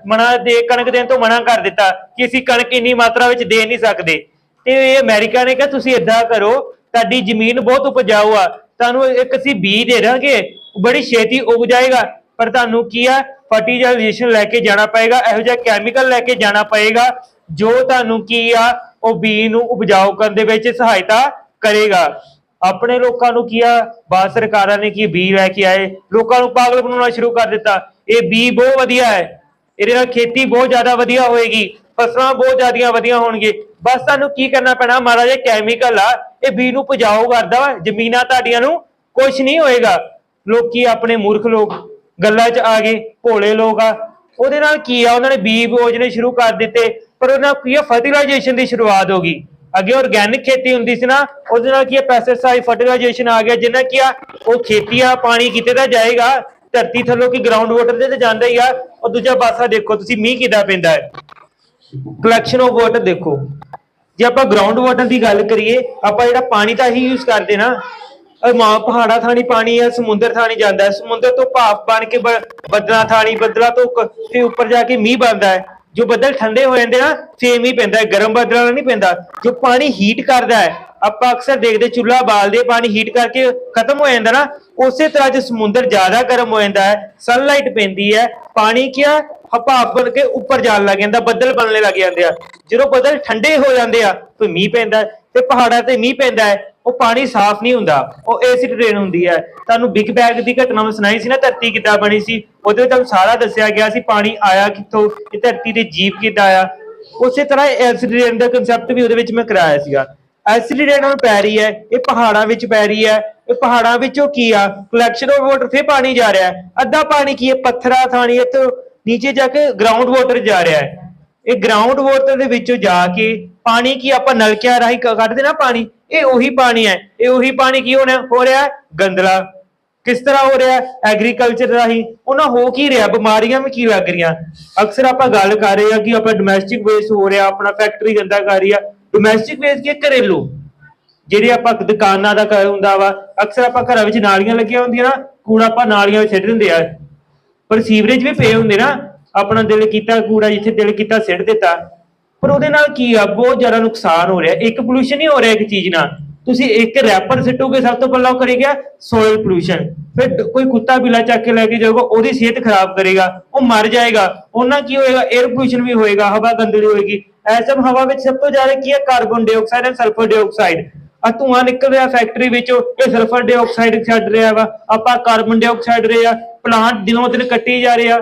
ਮਨਾ ਦੇ, ਕਣਕ ਦੇਣ ਤੋਂ ਮਨਾ ਕਰ ਦਿੱਤਾ ਕਿ ਅਸੀਂ ਕਣਕ ਇੰਨੀ ਮਾਤਰਾ ਵਿੱਚ ਦੇ ਨਹੀਂ ਸਕਦੇ। ਤੇ ਇਹ ਅਮਰੀਕਾ ਨੇ ਕਿਹਾ, ਤੁਸੀਂ ਏਦਾਂ ਕਰੋ, ਤੁਹਾਡੀ ਜ਼ਮੀਨ ਬਹੁਤ ਉਪਜਾਊ ਆ। ਤੁਹਾਨੂੰ ਇੱਕ ਅਸੀਂ ਬੀਜ ਦੇ ਦਾਂਗੇ, ਬੜੀ ਛੇਤੀ ਉਗ ਜਾਏਗਾ। ਪਰ ਤੁਹਾਨੂੰ ਕੀ ਆ ਫਰਟੀਲਾਈਜੇਸ਼ਨ ਲੈ ਕੇ ਜਾਣਾ ਪਏਗਾ, ਇਹੋ ਜਿਹਾ ਕੈਮੀਕਲ ਲੈ ਕੇ ਜਾਣਾ ਪਏਗਾ, ਜੋ ਤੁਹਾਨੂੰ ਕੀ ਆ, ਉਹ ਬੀ ਨੂੰ ਉਪਜਾਊ ਕਰਨ ਦੇ ਵਿੱਚ ਸਹਾਇਤਾ ਕਰੇਗਾ। ਆਪਣੇ ਲੋਕਾਂ ਨੂੰ ਕੀ ਆ ਬਾਦ ਸਰਕਾਰਾਂ ਨੇ ਕੀ ਬੀਜ ਲੈ ਕੇ ਆਏ, ਲੋਕਾਂ ਨੂੰ ਪਾਗਲ ਬਣਾਉਣਾ ਸ਼ੁਰੂ ਕਰ ਦਿੱਤਾ। ਇਹ ਬੀਜ ਬਹੁਤ ਵਧੀਆ ਹੈ, ਇਹਦੇ ਨਾਲ ਖੇਤੀ ਬਹੁਤ ਜ਼ਿਆਦਾ ਵਧੀਆ ਹੋਏਗੀ, ਫਸਲਾਂ ਬਹੁਤ ਜ਼ਿਆਦੀਆਂ ਵਧੀਆ ਹੋਣਗੇ ਬਸ ਤੁਹਾਨੂੰ ਕੀ ਕਰਨਾ ਪੈਣਾ ਮਾੜਾ ਜਿਹਾ ਕੈਮੀਕਲ ਆ, ਇਹ ਬੀ ਨੂੰ ਉਪਜਾਊ ਕਰਦਾ ਵਾ, ਜ਼ਮੀਨਾਂ ਤੁਹਾਡੀਆਂ ਨੂੰ ਕੁਝ ਨਹੀਂ ਹੋਏਗਾ। ਲੋਕੀ ਆਪਣੇ ਮੂਰਖ ਲੋਕ ਗੱਲਾਂ 'ਚ ਆ ਗਏ, ਭੋਲੇ ਲੋਕ ਆ। ਉਹਦੇ ਨਾਲ ਕੀ ਆ? ਉਹਨਾਂ ਨੇ ਬੀ ਬੋਜਨੇ ਸ਼ੁਰੂ ਕਰ ਦਿੱਤੇ, ਪਰ ਉਹਨਾਂ ਨਾਲ ਕੀ ਆ? ਫਰਟੀਲਾਈਜੇਸ਼ਨ ਦੀ ਸ਼ੁਰੂਆਤ ਹੋ ਗਈ। ਅੱਗੇ ਆਰਗੈਨਿਕ ਖੇਤੀ ਹੁੰਦੀ ਸੀ ਨਾ, ਉਹਦੇ ਨਾਲ ਕੀ ਆ? ਪੈਸਟੀਸਾਈਡ ਫਰਟੀਲਾਈਜੇਸ਼ਨ ਆ ਗਿਆ, ਜਿੰਨਾ ਕੀ ਆ, ਉਹ ਖੇਤੀ ਆ, ਪਾਣੀ ਕਿਤੇ ਤਾਂ ਜਾਏਗਾ, ਧਰਤੀ ਥੱਲੋਂ ਕੀ ਗਰਾਊਂਡ ਵਾਟਰ ਤੇ ਤਾਂ ਜਾਂਦਾ ਹੀ ਆ। ਉਹ ਦੂਜਾ ਪਾਸਾ ਦੇਖੋ, ਤੁਸੀਂ ਮੀਂਹ ਕਿੱਦਾਂ ਪੈਂਦਾ ਹੈ। ਕਲੈਕਸ਼ਨ ਆਫ ਵਾਟਰ ਦੇਖੋ। ਜੇ ਆਪਾਂ ਗਰਾਊਂਡ ਵਾਟਰ ਦੀ ਗੱਲ ਕਰੀਏ, ਆਪਾਂ ਜਿਹੜਾ ਪਾਣੀ ਤਾਂ ਹੀ ਯੂਜ਼ ਕਰਦੇ ਨਾ ਮਾਂ ਪਹਾੜਾ ਥਾਣੀ ਪਾਣੀ ਹੈ ਸਮੁੰਦਰ ਥਾਣੀ ਜਾਂਦਾ ਹੈ। ਸਮੁੰਦਰ ਤੋਂ ਭਾਫ ਬਣ ਕੇ ਬੱਦਲਾ ਥਾਣੀ ਬੱਦਲਾ ਤੋਂ ਫਿਰ ਉੱਪਰ ਜਾ ਕੇ ਮੀਂਹ ਬਣਦਾ ਹੈ। ਜੋ ਬੱਦਲ ਠੰਡੇ ਹੋ ਜਾਂਦੇ ਨਾ ਫੇਮ ਮੀਂਹ ਪੈਂਦਾ ਹੈ। ਗਰਮ ਬੱਦਲਾਂ ਨਹੀਂ ਪੈਂਦਾ। ਜੋ ਪਾਣੀ ਹੀਟ ਕਰਦਾ ਹੈ ਆਪਾਂ ਅਕਸਰ ਦੇਖਦੇ ਚੁੱਲ੍ਹਾ ਬਾਲਦੇ ਪਾਣੀ ਹੀਟ ਕਰਕੇ ਖਤਮ ਹੋ ਜਾਂਦਾ ਨਾ ਉਸੇ ਤਰ੍ਹਾਂ ਜੇ ਸਮੁੰਦਰ ਜ਼ਿਆਦਾ ਗਰਮ ਹੋ ਜਾਂਦਾ ਹੈ। ਸਨਲਾਈਟ ਪੈਂਦੀ ਹੈ। ਪਾਣੀ ਕਿਆ? ਭਾਪ ਬਣ ਕੇ ਉੱਪਰ ਜਾਣ ਲੱਗ ਜਾਂਦਾ ਬੱਦਲ ਬਣਨੇ ਲੱਗ ਜਾਂਦੇ ਆ। ਜਦੋਂ ਬੱਦਲ ਠੰਡੇ ਹੋ ਜਾਂਦੇ ਆ ਫਿਰ ਮੀਂਹ ਪੈਂਦਾ ਹੈ, ਤੇ ਪਹਾੜਾਂ ਤੇ ਮੀਂਹ ਪੈਂਦਾ ਹੈ। ਉਹ ਪਾਣੀ ਸਾਫ਼ ਨਹੀਂ ਹੁੰਦਾ, ਉਹ ਐਸਿਡ ਰੇਨ ਹੁੰਦੀ ਹੈ। ਤੁਹਾਨੂੰ ਬਿਗ ਬੈਗ ਦੀ ਘਟਨਾ ਮੈਂ ਸੁਣਾਈ ਸੀ ਨਾ, ਧਰਤੀ ਕਿੱਦਾਂ ਬਣੀ ਸੀ, ਉਹਦੇ ਵਿੱਚ ਤੁਹਾਨੂੰ ਸਾਰਾ ਦੱਸਿਆ ਗਿਆ ਸੀ, ਪਾਣੀ ਆਇਆ ਕਿੱਥੋਂ ਇਹ ਧਰਤੀ ਤੇ ਜੀਵ ਕਿੱਦਾਂ ਆਇਆ ਉਸੇ ਤਰ੍ਹਾਂ ਐਸਿਡ ਰੇਨ ਦਾ ਕਨਸੈਪਟ ਵੀ ਉਹਦੇ ਵਿੱਚ ਮੈਂ ਕਰਾਇਆ ਸੀਗਾ। ਐਸਿਡ ਰੇਨ ਹੁਣ ਪੈ ਰਹੀ ਹੈ, ਇਹ ਪਹਾੜਾਂ ਵਿੱਚ ਪੈ ਰਹੀ ਹੈ। ਇਹ ਪਹਾੜਾਂ ਵਿੱਚੋਂ ਕੀ ਆ? ਕਲੈਕਸ਼ਨ ਆਫ ਵਾਟਰ ਫੇ ਪਾਣੀ ਜਾ ਰਿਹਾ ਹੈ। ਅੱਧਾ ਪਾਣੀ ਕੀ ਹੈ? ਪੱਥਰਾਂ ਥਾਣੀ ਇੱਥੋਂ ਨੀਚੇ ਜਾ ਕੇ ਗਰਾਊਂਡ ਵਾਟਰ ਜਾ ਰਿਹਾ ਹੈ। ਇਹ ਗਰਾਊਂਡ ਵਾਟਰ ਦੇ ਵਿੱਚੋਂ ਜਾ ਕੇ ਪਾਣੀ ਕੀ ਆਪਾਂ ਨਲਕਿਆਂ ਰਾਹੀਂ ਕੱਢਦੇ ਨਾ ਪਾਣੀ? ਇਹ ਉਹੀ ਪਾਣੀ ਹੈ, ਇਹ ਉਹੀ ਪਾਣੀ ਕੀ ਹੋਣਾ, ਹੋ ਰਿਹਾ ਗੰਦਲਾ। ਕਿਸ ਤਰ੍ਹਾਂ ਹੋ ਰਿਹਾ ਐਗਰੀਕਲਚਰ ਰਾਹੀਂ। ਉਹਨਾਂ ਹੋ ਕੀ ਰਿਹਾ? ਬਿਮਾਰੀਆਂ ਵੀ ਕੀ ਲੱਗ ਰਹੀਆਂ? ਅਕਸਰ ਆਪਾਂ ਗੱਲ ਕਰ ਰਹੇ ਹਾਂ ਕਿ ਆਪਾਂ ਡੋਮੈਸਟਿਕ ਵੇਸਟ ਹੋ ਰਿਹਾ, ਆਪਣਾ ਫੈਕਟਰੀ ਗੰਦਾ ਕਰ ਰਹੀ ਆ। ਡੋਮੈਸਟਿਕ ਵੇਸਟ ਕੀ ਘਰੇਲੂ। ਜਿਹੜੇ ਆਪਾਂ ਦੁਕਾਨਾਂ ਦਾ ਕਰ ਹੁੰਦਾ ਵਾ, ਅਕਸਰ ਆਪਾਂ ਘਰਾਂ ਵਿੱਚ ਨਾਲੀਆਂ ਲੱਗੀਆਂ ਹੁੰਦੀਆਂ ਨਾ, ਕੂੜਾ ਆਪਾਂ ਨਾਲੀਆਂ ਵਿੱਚ ਸਿੱਟ ਦਿੰਦੇ ਆ। ਪਰ ਸੀਵਰੇਜ ਵੀ ਪਏ ਹੁੰਦੇ ਨਾ, ਆਪਣਾ ਦਿਲ ਕੀਤਾ ਕੂੜਾ ਜਿੱਥੇ ਦਿਲ ਕੀਤਾ ਸਿੱਟ ਦਿੱਤਾ। ਪਰ ਉਹਦੇ ਨਾਲ ਕੀ ਆ? ਬਹੁਤ ਜ਼ਿਆਦਾ ਨੁਕਸਾਨ ਹੋ ਰਿਹਾ। ਇੱਕ ਪੋਲੂਸ਼ਨ ਹੀ ਹੋ ਰਿਹਾ ਇੱਕ ਚੀਜ਼ ਨਾਲ। ਤੁਸੀਂ ਇੱਕ ਰੈਪਰ ਸਿੱਟੋਗੇ, ਸਭ ਤੋਂ ਪਹਿਲਾਂ ਉਹ ਕਰੇਗਾ ਸੋਇਲ ਪੋਲੂਸ਼ਨ ਫਿਰ ਕੋਈ ਕੁੱਤਾ ਬਿੱਲਾ ਚੱਕ ਕੇ ਲੈ ਕੇ ਜਾਊਗਾ, ਉਹਦੀ ਸਿਹਤ ਖਰਾਬ ਕਰੇਗਾ, ਉਹ ਮਰ ਜਾਏਗਾ। ਉਹਨਾਂ ਕੀ ਹੋਏਗਾ? 에ਅਰ ਪੋਲੂਸ਼ਨ ਵੀ ਹੋਏਗਾ, ਹਵਾ ਗੰਦਲੀ ਹੋਏਗੀ। ਐਸਮ ਹਵਾ ਵਿੱਚ ਸਭ ਤੋਂ ਜ਼ਿਆਦਾ ਕੀ ਹੈ carbon dioxide and sulphur dioxide ਆ ਧੂਆਂ ਨਿਕਲ ਰਿਹਾ ਫੈਕਟਰੀ ਵਿੱਚੋਂ, ਇਹ ਸਲਫਰ ਡਾਈਆਕਸਾਈਡ ਛੱਡ ਰਿਹਾ ਵਾ। ਆਪਾਂ ਕਾਰਬਨ ਡਾਈਆਕਸਾਈਡ ਰਿਹਾ ਪਲਾਂਟ ਦਿਨੋਂ ਦਿਨ ਕੱਟੀ ਜਾ ਰਿਹਾ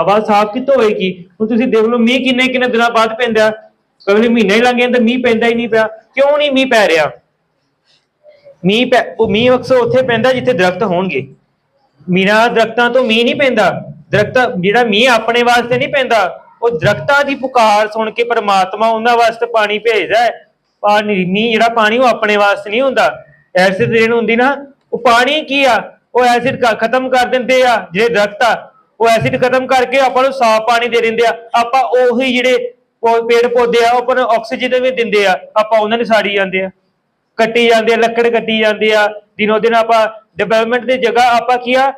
ਹਵਾ ਸਾਫ਼ ਕਿੱਥੋਂ ਹੋਏਗੀ? ਹੁਣ ਤੁਸੀਂ ਦੇਖ ਲਓ, ਮੀਂਹ ਕਿੰਨੇ ਕਿੰਨੇ ਦਿਨਾਂ ਬਾਅਦ ਪੈਂਦਾ ਅਗਲੇ ਮਹੀਨੇ ਹੀ ਲੰਘ ਜਾਂਦਾ, ਮੀਂਹ ਪੈਂਦਾ ਹੀ ਨਹੀਂ ਪਿਆ। ਕਿਉਂ ਨਹੀਂ ਮੀਂਹ ਪੈ ਰਿਹਾ? ਮੀਂਹ ਪੈ ਉਹ ਮੀਂਹ ਅਕਸਰ ਉੱਥੇ ਪੈਂਦਾ ਜਿੱਥੇ ਦਰਖਤ ਹੋਣਗੇ। ਮੀਨਾ ਦਰਖਤਾਂ ਤੋਂ ਮੀਂਹ ਨਹੀਂ ਪੈਂਦਾ। ਦਰਖਤ ਜਿਹੜਾ ਮੀਂਹ ਆਪਣੇ ਵਾਸਤੇ ਨਹੀਂ ਪੈਂਦਾ, ਉਹ ਦਰਖਤਾਂ ਦੀ ਪੁਕਾਰ ਸੁਣ ਕੇ ਪਰਮਾਤਮਾ ਉਹਨਾਂ ਵਾਸਤੇ ਪਾਣੀ ਭੇਜਦਾ ਹੈ। ਪਾਣੀ ਮੀਂਹ ਜਿਹੜਾ ਪਾਣੀ ਉਹ ਆਪਣੇ ਵਾਸਤੇ ਨਹੀਂ ਹੁੰਦਾ। ਐਸਿਡ ਰੇਨ ਹੁੰਦੀ ਨਾ, ਉਹ ਪਾਣੀ ਕੀ ਆ? ਉਹ ਐਸਿਡ ਖਤਮ ਕਰ ਦਿੰਦੇ ਆ, ਜਿਹੜੇ ਦਰਖਤ ਆ। ਉਹ ਐਸਿਡ ਖਤਮ ਕਰਕੇ ਆਪਾਂ ਨੂੰ ਸਾਫ਼ ਪਾਣੀ ਦੇ ਦਿੰਦੇ ਆ। ਆਪਾਂ ਉਹੀ ਜਿਹੜੇ ਪੇੜ ਪੌਦੇ ਆ ਉਹ ਆਪਾਂ ਆਕਸੀਜਨ ਵੀ ਦਿੰਦੇ ਆ। ਆਪਾਂ ਉਹਨਾਂ ਨੂੰ ਸਾੜੀ ਜਾਂਦੇ ਆ। ਕੱਟੀ ਜਾਂਦੇ ਆ, ਲੱਕੜ ਕੱਟੀ ਜਾਂਦੇ ਆ। ਦਿਨੋ ਦਿਨ ਆਪਾਂ ਡਿਵੈਲਪਮੈਂਟ ਦੀ ਜਗ੍ਹਾ ਆਪਾਂ ਕੀ ਆ?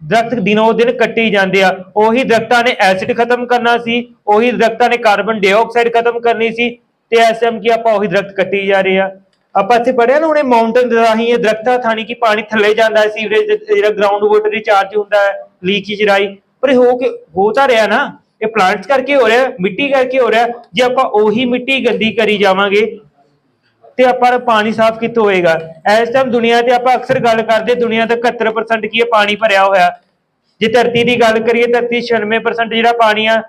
ਦਰਖਤ ਦਿਨੋ ਦਿਨ ਕੱਟੀ ਜਾਂਦੇ ਆ। ਉਹੀ ਦਰਖਤਾਂ ਨੇ ਐਸਿਡ ਖਤਮ ਕਰਨਾ ਸੀ, ਉਹੀ ਦਰਖਤਾਂ ਨੇ ਕਾਰਬਨ ਡਾਈਆਕਸਾਈਡ ਖਤਮ ਕਰਨੀ ਸੀ ਤੇ ਐਸਐਮ ਕੀ ਆਪਾਂ ਉਹੀ ਦਰਖਤ ਕੱਟੀ ਜਾ ਰਹੇ ਆ। ਆਪਾਂ ਇੱਥੇ ਪੜਿਆ ਨਾ ਉਹਨੇ ਮਾਊਂਟਨ ਰਾਹੀਂ ਇਹ ਦਰਖਤਾਂ, ਥਾਣੀ ਕੀ ਪਾਣੀ ਥੱਲੇ ਜਾਂਦਾ ਹੈ ਸੀਵਰੇਜ ਦੇ- ਜਿਹੜਾ ਗਰਾਊਂਡ ਵਾਟਰ ਰਿਚਾਰਜ ਹੁੰਦਾ ਹੈ ਲੀਕੇਜ ਰਾਹੀਂ। ਪਰ ਇਹ ਹੋ ਕੇ, ਹੋ ਤਾਂ ਰਿਹਾ ਨਾ। ਇਹ ਪਲਾਂਟਸ ਕਰਕੇ ਹੋ ਰਿਹਾ, ਮਿੱਟੀ ਕਰਕੇ ਹੋ ਰਿਹਾ। ਜੇ ਆਪਾਂ ਉਹੀ ਮਿੱਟੀ ਗੰਦੀ ਕਰੀ ਜਾਵਾਂਗੇ, ਤੇ ਆਪਾਂ ਪਾਣੀ ਸਾਫ਼ ਕਿੱਥੋਂ ਹੋਏਗਾ? ਇਸ ਟਾਈਮ ਦੁਨੀਆ ਤੇ ਆਪਾਂ ਅਕਸਰ ਗੱਲ ਕਰਦੇ, ਦੁਨੀਆ ਦਾ 71% ਕੀ ਹੈ ਪਾਣੀ ਭਰਿਆ ਹੋਇਆ। ਜੇ ਧਰਤੀ ਦੀ ਗੱਲ ਕਰੀਏ, ਧਰਤੀ 96% ਜਿਹੜਾ ਪਾਣੀ ਆ,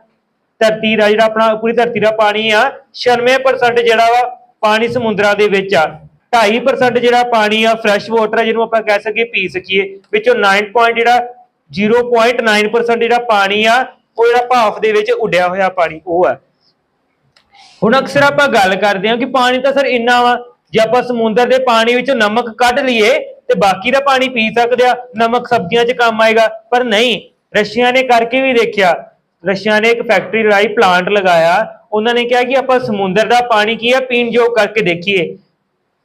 ਧਰਤੀ ਦਾ ਜਿਹੜਾ ਆਪਣਾ, ਪੂਰੀ ਧਰਤੀ ਦਾ ਪਾਣੀ ਆ 96% ਜਿਹੜਾ ਵਾ ਪਾਣੀ ਸਮੁੰਦਰਾਂ ਦੇ ਵਿੱਚ ਆ। 2.5% ਜਿਹੜਾ ਪਾਣੀ ਆ ਫਰੈਸ਼ ਵਾਟਰ ਆ, ਜਿਹਨੂੰ ਆਪਾਂ ਕਹਿ ਸਕੀਏ, ਪੀ ਸਕੀਏ। ਵਿੱਚੋਂ 9 ਜਿਹੜਾ 0.9% ਜਿਹੜਾ ਪਾਣੀ ਆ, ਉਹ ਜਿਹੜਾ ਭਾਫ ਦੇ ਵਿੱਚ ਉੱਡਿਆ ਹੋਇਆ ਪਾਣੀ, ਉਹ ਆ। ਹੁਣ ਅਕਸਰ ਆਪਾਂ ਗੱਲ ਕਰਦੇ ਹਾਂ ਕਿ ਪਾਣੀ ਤਾਂ ਸਰ ਇੰਨਾ ਵਾ, ਜੇ ਆਪਾਂ ਸਮੁੰਦਰ ਦੇ ਪਾਣੀ ਵਿੱਚੋਂ ਨਮਕ ਕੱਢ ਲਈਏ, ਤੇ ਬਾਕੀ ਦਾ ਪਾਣੀ ਪੀ ਸਕਦੇ ਆ, ਨਮਕ ਸਬਜ਼ੀਆਂ 'ਚ ਕੰਮ ਆਏਗਾ। ਪਰ ਨਹੀਂ, ਰਸ਼ੀਆ ਨੇ ਕਰਕੇ ਵੀ ਦੇਖਿਆ ਰਸ਼ੀਆ ਨੇ ਇੱਕ ਫੈਕਟਰੀ ਲਗਾਈ ਪਲਾਂਟ ਲਗਾਇਆ। ਉਹਨਾਂ ਨੇ ਕਿਹਾ ਕਿ ਆਪਾਂ ਸਮੁੰਦਰ ਦਾ ਪਾਣੀ ਕੀ ਆ ਪੀਣ ਯੋਗ ਕਰਕੇ ਦੇਖੀਏ।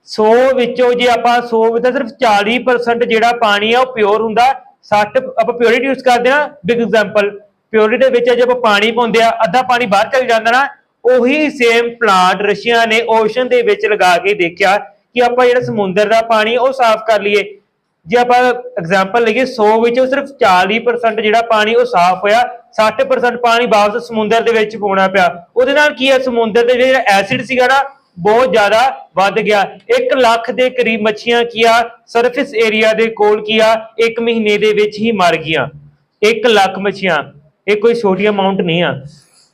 100 ਵਿੱਚੋਂ ਜੇ ਆਪਾਂ 100 ਵਿੱਚ ਸਿਰਫ 40% ਜਿਹੜਾ ਪਾਣੀ ਆ ਉਹ ਪਿਓਰ ਹੁੰਦਾ। 60 ਆਪਾਂ ਪਿਓਰਿਟੀ ਯੂਜ਼ ਕਰਦੇ ਆ ਬਿਗ ਐਗਜ਼ਾਮਪਲ ਪਿਓਰਿਟੀ ਦੇ ਵਿੱਚ ਜੇ ਆਪਾਂ ਪਾਣੀ ਪਾਉਂਦੇ ਆ, ਅੱਧਾ ਪਾਣੀ ਬਾਹਰ ਚਲ ਜਾਂਦਾ ਨਾ, ਉਹੀ ਸੇਮ ਪਲਾਂਟ ਰਸ਼ੀਆ ਨੇ ਓਸ਼ਨ ਦੇ ਵਿੱਚ ਲਗਾ ਕੇ ਦੇਖਿਆ ਕਿ ਆਪਾਂ ਜਿਹੜਾ ਸਮੁੰਦਰ ਦਾ ਪਾਣੀ ਉਹ ਸਾਫ਼ ਕਰ ਲਈਏ। ਜੇ ਆਪਾਂ ਐਗਜ਼ਾਮਪਲ ਲਈਏ 100 ਵਿੱਚੋਂ ਸਿਰਫ 40% ਜਿਹੜਾ ਪਾਣੀ ਉਹ ਸਾਫ਼ ਹੋਇਆ 60% ਪਾਣੀ ਵਾਪਸ ਸਮੁੰਦਰ ਦੇ ਵਿੱਚ ਪਾਉਣਾ ਪਿਆ। ਉਹਦੇ ਨਾਲ ਕੀ ਹੈ? ਸਮੁੰਦਰ ਦੇ ਜਿਹੜਾ ਐਸਿਡ ਸੀਗਾ ਨਾ, ਬਹੁਤ ਜ਼ਿਆਦਾ ਵੱਧ ਗਿਆ। 1 ਲੱਖ ਦੇ ਕਰੀਬ ਮੱਛੀਆਂ ਕੀ ਆ? ਸਰਫੇਸ ਏਰੀਆ ਦੇ ਕੋਲ ਕੀ 1 ਮਹੀਨੇ ਦੇ ਵਿੱਚ ਹੀ ਮਰ ਗਈਆਂ। 1 ਲੱਖ ਮੱਛੀਆਂ। ਇਹ ਕੋਈ ਛੋਟੀ ਅਮਾਉਂਟ ਨਹੀਂ ਆ।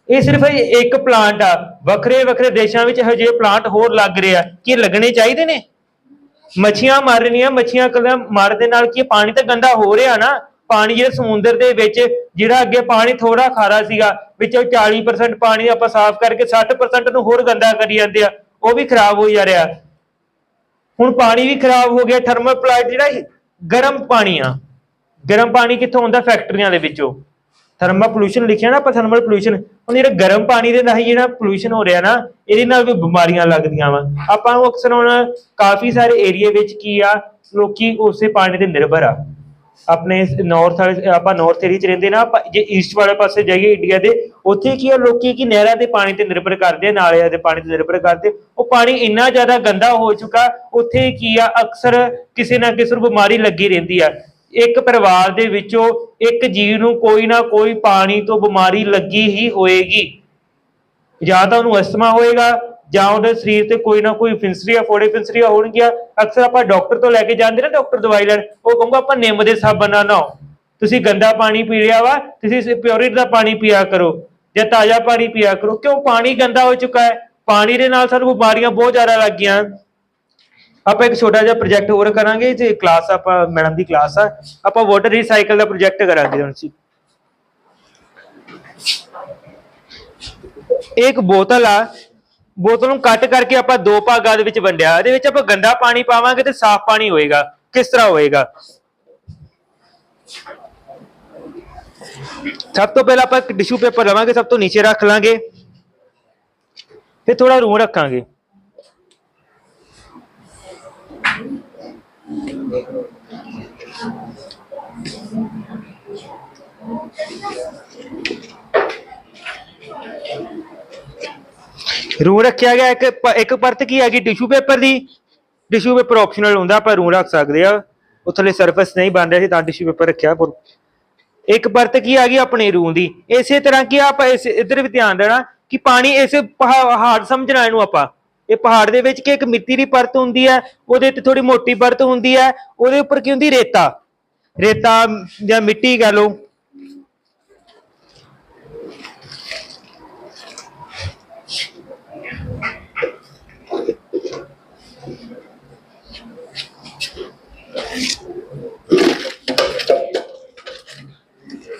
ਇਹ ਸਿਰਫ ਇੱਕ ਪਲਾਂਟ ਆ। ਵੱਖਰੇ ਵੱਖਰੇ ਦੇਸ਼ਾਂ ਵਿੱਚ ਹਜੇ ਪਲਾਂਟ ਹੋਰ ਲੱਗ ਰਹੇ ਆ। ਕੀ ਲੱਗਣੇ ਚਾਹੀਦੇ ਨੇ? ਮੱਛੀਆਂ ਮਰ ਰਹੀਆਂ। ਮੱਛੀਆਂ ਕੱਲਾ ਮਰ ਦੇ ਨਾਲ ਕੀ ਪਾਣੀ ਤਾਂ ਗੰਦਾ ਹੋ ਰਿਹਾ ਨਾ? ਪਾਣੀ ਜਿਹੜਾ ਸਮੁੰਦਰ ਦੇ ਵਿੱਚ, ਜਿਹੜਾ ਅੱਗੇ ਪਾਣੀ ਥੋੜਾ ਖਾਰਾ ਸੀਗਾ, ਵਿੱਚੋਂ 40% ਪਾਣੀ ਆਪਾਂ ਸਾਫ਼ ਕਰਕੇ 60% ਨੂੰ ਹੋਰ ਗੰਦਾ ਕਰੀ ਜਾਂਦੇ ਆ, ਉਹ ਵੀ ਖਰਾਬ ਹੋਈ ਜਾ ਰਿਹਾ। ਹੁਣ ਪਾਣੀ ਵੀ ਖਰਾਬ ਹੋ ਗਿਆ ਥਰਮਲ ਪਲਾਂਟ ਜਿਹੜਾ ਗਰਮ ਪਾਣੀ ਆ। ਗਰਮ ਪਾਣੀ ਕਿੱਥੋਂ ਆਉਂਦਾ? ਫੈਕਟਰੀਆਂ ਦੇ ਵਿੱਚੋਂ। ਥਰਮਲ ਪੋਲੂਸ਼ਨ ਲਿਖਿਆ ਨਾ ਆਪਾਂ ਥਰਮਲ ਪੋਲੂਸ਼ਨ ਹੁਣ ਜਿਹੜਾ ਗਰਮ ਪਾਣੀ ਦੇ ਨਾਲ ਜਿਹੜਾ ਪੋਲੂਸ਼ਨ ਹੋ ਰਿਹਾ ਨਾ, ਇਹਦੇ ਨਾਲ ਵੀ ਬਿਮਾਰੀਆਂ ਲੱਗਦੀਆਂ ਵਾ। ਆਪਾਂ ਨੂੰ ਅਕਸਰ ਹੁਣ ਕਾਫੀ ਸਾਰੇ ਏਰੀਆ ਵਿੱਚ ਕੀ ਆ, ਲੋਕੀ ਉਸੇ ਪਾਣੀ ਤੇ ਨਿਰਭਰ ਆ। ਆਪਣੇ ਨਾਰਥ ਵਾਲੇ, ਆਪਾਂ ਨਾਰਥ ਏਰੀਆ ਚ ਰਹਿੰਦੇ ਨਾ, ਆਪਾਂ ਜੇ ਈਸਟ ਵਾਲੇ ਪਾਸੇ ਜਾਈਏ ਇੰਡੀਆ ਦੇ, ਉੱਥੇ ਕੀ ਆ, ਲੋਕੀ ਕੀ ਨਹਿਰਾਂ ਦੇ ਪਾਣੀ ਤੇ ਨਿਰਭਰ ਕਰਦੇ ਆ, ਨਾਲਿਆਂ ਦੇ ਪਾਣੀ ਤੇ ਨਿਰਭਰ ਕਰਦੇ ਉਹ ਪਾਣੀ ਇੰਨਾ ਜ਼ਿਆਦਾ ਗੰਦਾ ਹੋ ਚੁੱਕਾ, ਉੱਥੇ ਕੀ ਆ, ਅਕਸਰ ਕਿਸੇ ਨਾ ਕਿਸੇ ਨੂੰ ਬਿਮਾਰੀ ਲੱਗੀ ਰਹਿੰਦੀ ਆ। ਇੱਕ ਪਰਿਵਾਰ ਦੇ ਵਿੱਚੋਂ ਇੱਕ ਜੀਵ ਨੂੰ ਕੋਈ ਨਾ ਕੋਈ ਪਾਣੀ ਤੋਂ ਬਿਮਾਰੀ ਲੱਗੀ ਹੀ ਹੋਏਗੀ। ਜਾਂ ਤਾਂ ਉਹਨੂੰ ਅਸਥਮਾ ਹੋਏਗਾ ਜਾਂ ਉਹਦੇ ਸਰੀਰ ਤੇ ਕੋਈ ਨਾ ਕੋਈ ਫਿੰਸਰੀਆ, ਫੋੜੇ ਫਿੰਸਰੀਆ ਹੋਣਗੀਆਂ, ਅਕਸਰ ਆਪਾਂ ਡਾਕਟਰ ਤੋਂ ਲੈ ਕੇ ਜਾਂਦੇ ਨਾ ਡਾਕਟਰ ਦਵਾਈ ਲੈਣ, ਉਹ ਕਹੂੰਗਾ ਆਪਾਂ ਨਿੰਮ ਦੇ ਸਾਬਣ ਨਾਲ ਨਹਾਓ। ਤੁਸੀਂ ਗੰਦਾ ਪਾਣੀ ਪੀ ਲਿਆ ਵਾ, ਤੁਸੀਂ ਪਿਓਰਿਟ ਦਾ ਪਾਣੀ ਪੀਆ ਕਰੋ, ਜਾਂ ਤਾਜ਼ਾ ਪਾਣੀ ਪੀਆ ਕਰੋ, ਕਿਉਂ ਪਾਣੀ ਗੰਦਾ ਹੋ ਚੁੱਕਾ ਹੈ? ਪਾਣੀ ਦੇ ਨਾਲ ਸਾਨੂੰ ਬਿਮਾਰੀਆਂ ਬਹੁਤ ਜ਼ਿਆਦਾ ਲੱਗ ਗਈਆਂ। ਆਪਾਂ ਇੱਕ ਛੋਟਾ ਜਿਹਾ ਪ੍ਰੋਜੈਕਟ ਹੋਰ ਕਰਾਂਗੇ, ਜੇ ਕਲਾਸ ਆਪਾਂ ਮੈਡਮ ਦੀ ਕਲਾਸ ਆ, ਆਪਾਂ ਵਾਟਰ ਰੀਸਾਈਕਲ ਦਾ ਪ੍ਰੋਜੈਕਟ ਕਰਾਂਗੇ ਹੁਣ ਸੀ ਇੱਕ ਬੋਤਲ ਆ ਬੋਤਲ ਨੂੰ ਕੱਟ ਕਰਕੇ ਆਪਾਂ ਦੋ ਭਾਗਾਂ ਦੇ ਵਿੱਚ ਵੰਡਿਆ। ਇਹਦੇ ਵਿੱਚ ਆਪਾਂ ਗੰਦਾ ਪਾਣੀ ਪਾਵਾਂਗੇ ਤੇ ਸਾਫ਼ ਪਾਣੀ ਹੋਏਗਾ। ਕਿਸ ਤਰ੍ਹਾਂ ਹੋਏਗਾ? ਸਭ ਤੋਂ ਪਹਿਲਾਂ ਆਪਾਂ ਇੱਕ ਟਿਸ਼ੂ ਪੇਪਰ ਲਵਾਂਗੇ, ਸਭ ਤੋਂ ਨੀਚੇ ਰੱਖ ਲਾਂਗੇ। ਫਿਰ ਥੋੜਾ ਰੂਹ ਰੱਖਾਂਗੇ। ਰੂਮ ਰੱਖਿਆ ਗਿਆ ਇੱਕ ਪ- ਇੱਕ ਪਰਤ ਕੀ ਹੈਗੀ? ਟਿਸ਼ੂ ਪੇਪਰ ਦੀ। ਟਿਸ਼ੂ ਪੇਪਰ ਆਪਸ਼ਨਲ ਹੁੰਦਾ ਆਪਾਂ ਰੂਮ ਰੱਖ ਸਕਦੇ ਆ। ਉਥਲੇ ਸਰਫੇਸ ਨਹੀਂ ਬਣ ਰਿਹਾ ਸੀ ਤਾਂ ਟਿਸ਼ੂ ਪੇਪਰ ਰੱਖਿਆ ਪਰ ਇੱਕ ਪਰਤ ਕੀ ਆ ਗਈ? ਆਪਣੀ ਰੂਹ ਦੀ। ਇਸੇ ਤਰ੍ਹਾਂ ਕੀ ਆ, ਆਪਾਂ ਇਸ ਇਧਰ ਵੀ ਧਿਆਨ ਦੇਣਾ ਕਿ ਪਾਣੀ ਇਸ ਪਹਾੜ ਸਮਝਣਾ ਇਹਨੂੰ ਆਪਾਂ। ਇਹ ਪਹਾੜ ਦੇ ਵਿੱਚ ਕਿ ਇੱਕ ਮਿੱਟੀ ਦੀ ਪਰਤ ਹੁੰਦੀ ਹੈ ਉਹਦੇ ਤੇ ਥੋੜੀ ਮੋਟੀ ਪਰਤ ਹੁੰਦੀ ਹੈ ਉਹਦੇ ਉੱਪਰ ਕੀ ਹੁੰਦੀ? ਰੇਤਾ। ਰੇਤਾ ਜਾਂ ਮਿੱਟੀ ਕਹ ਲਓ।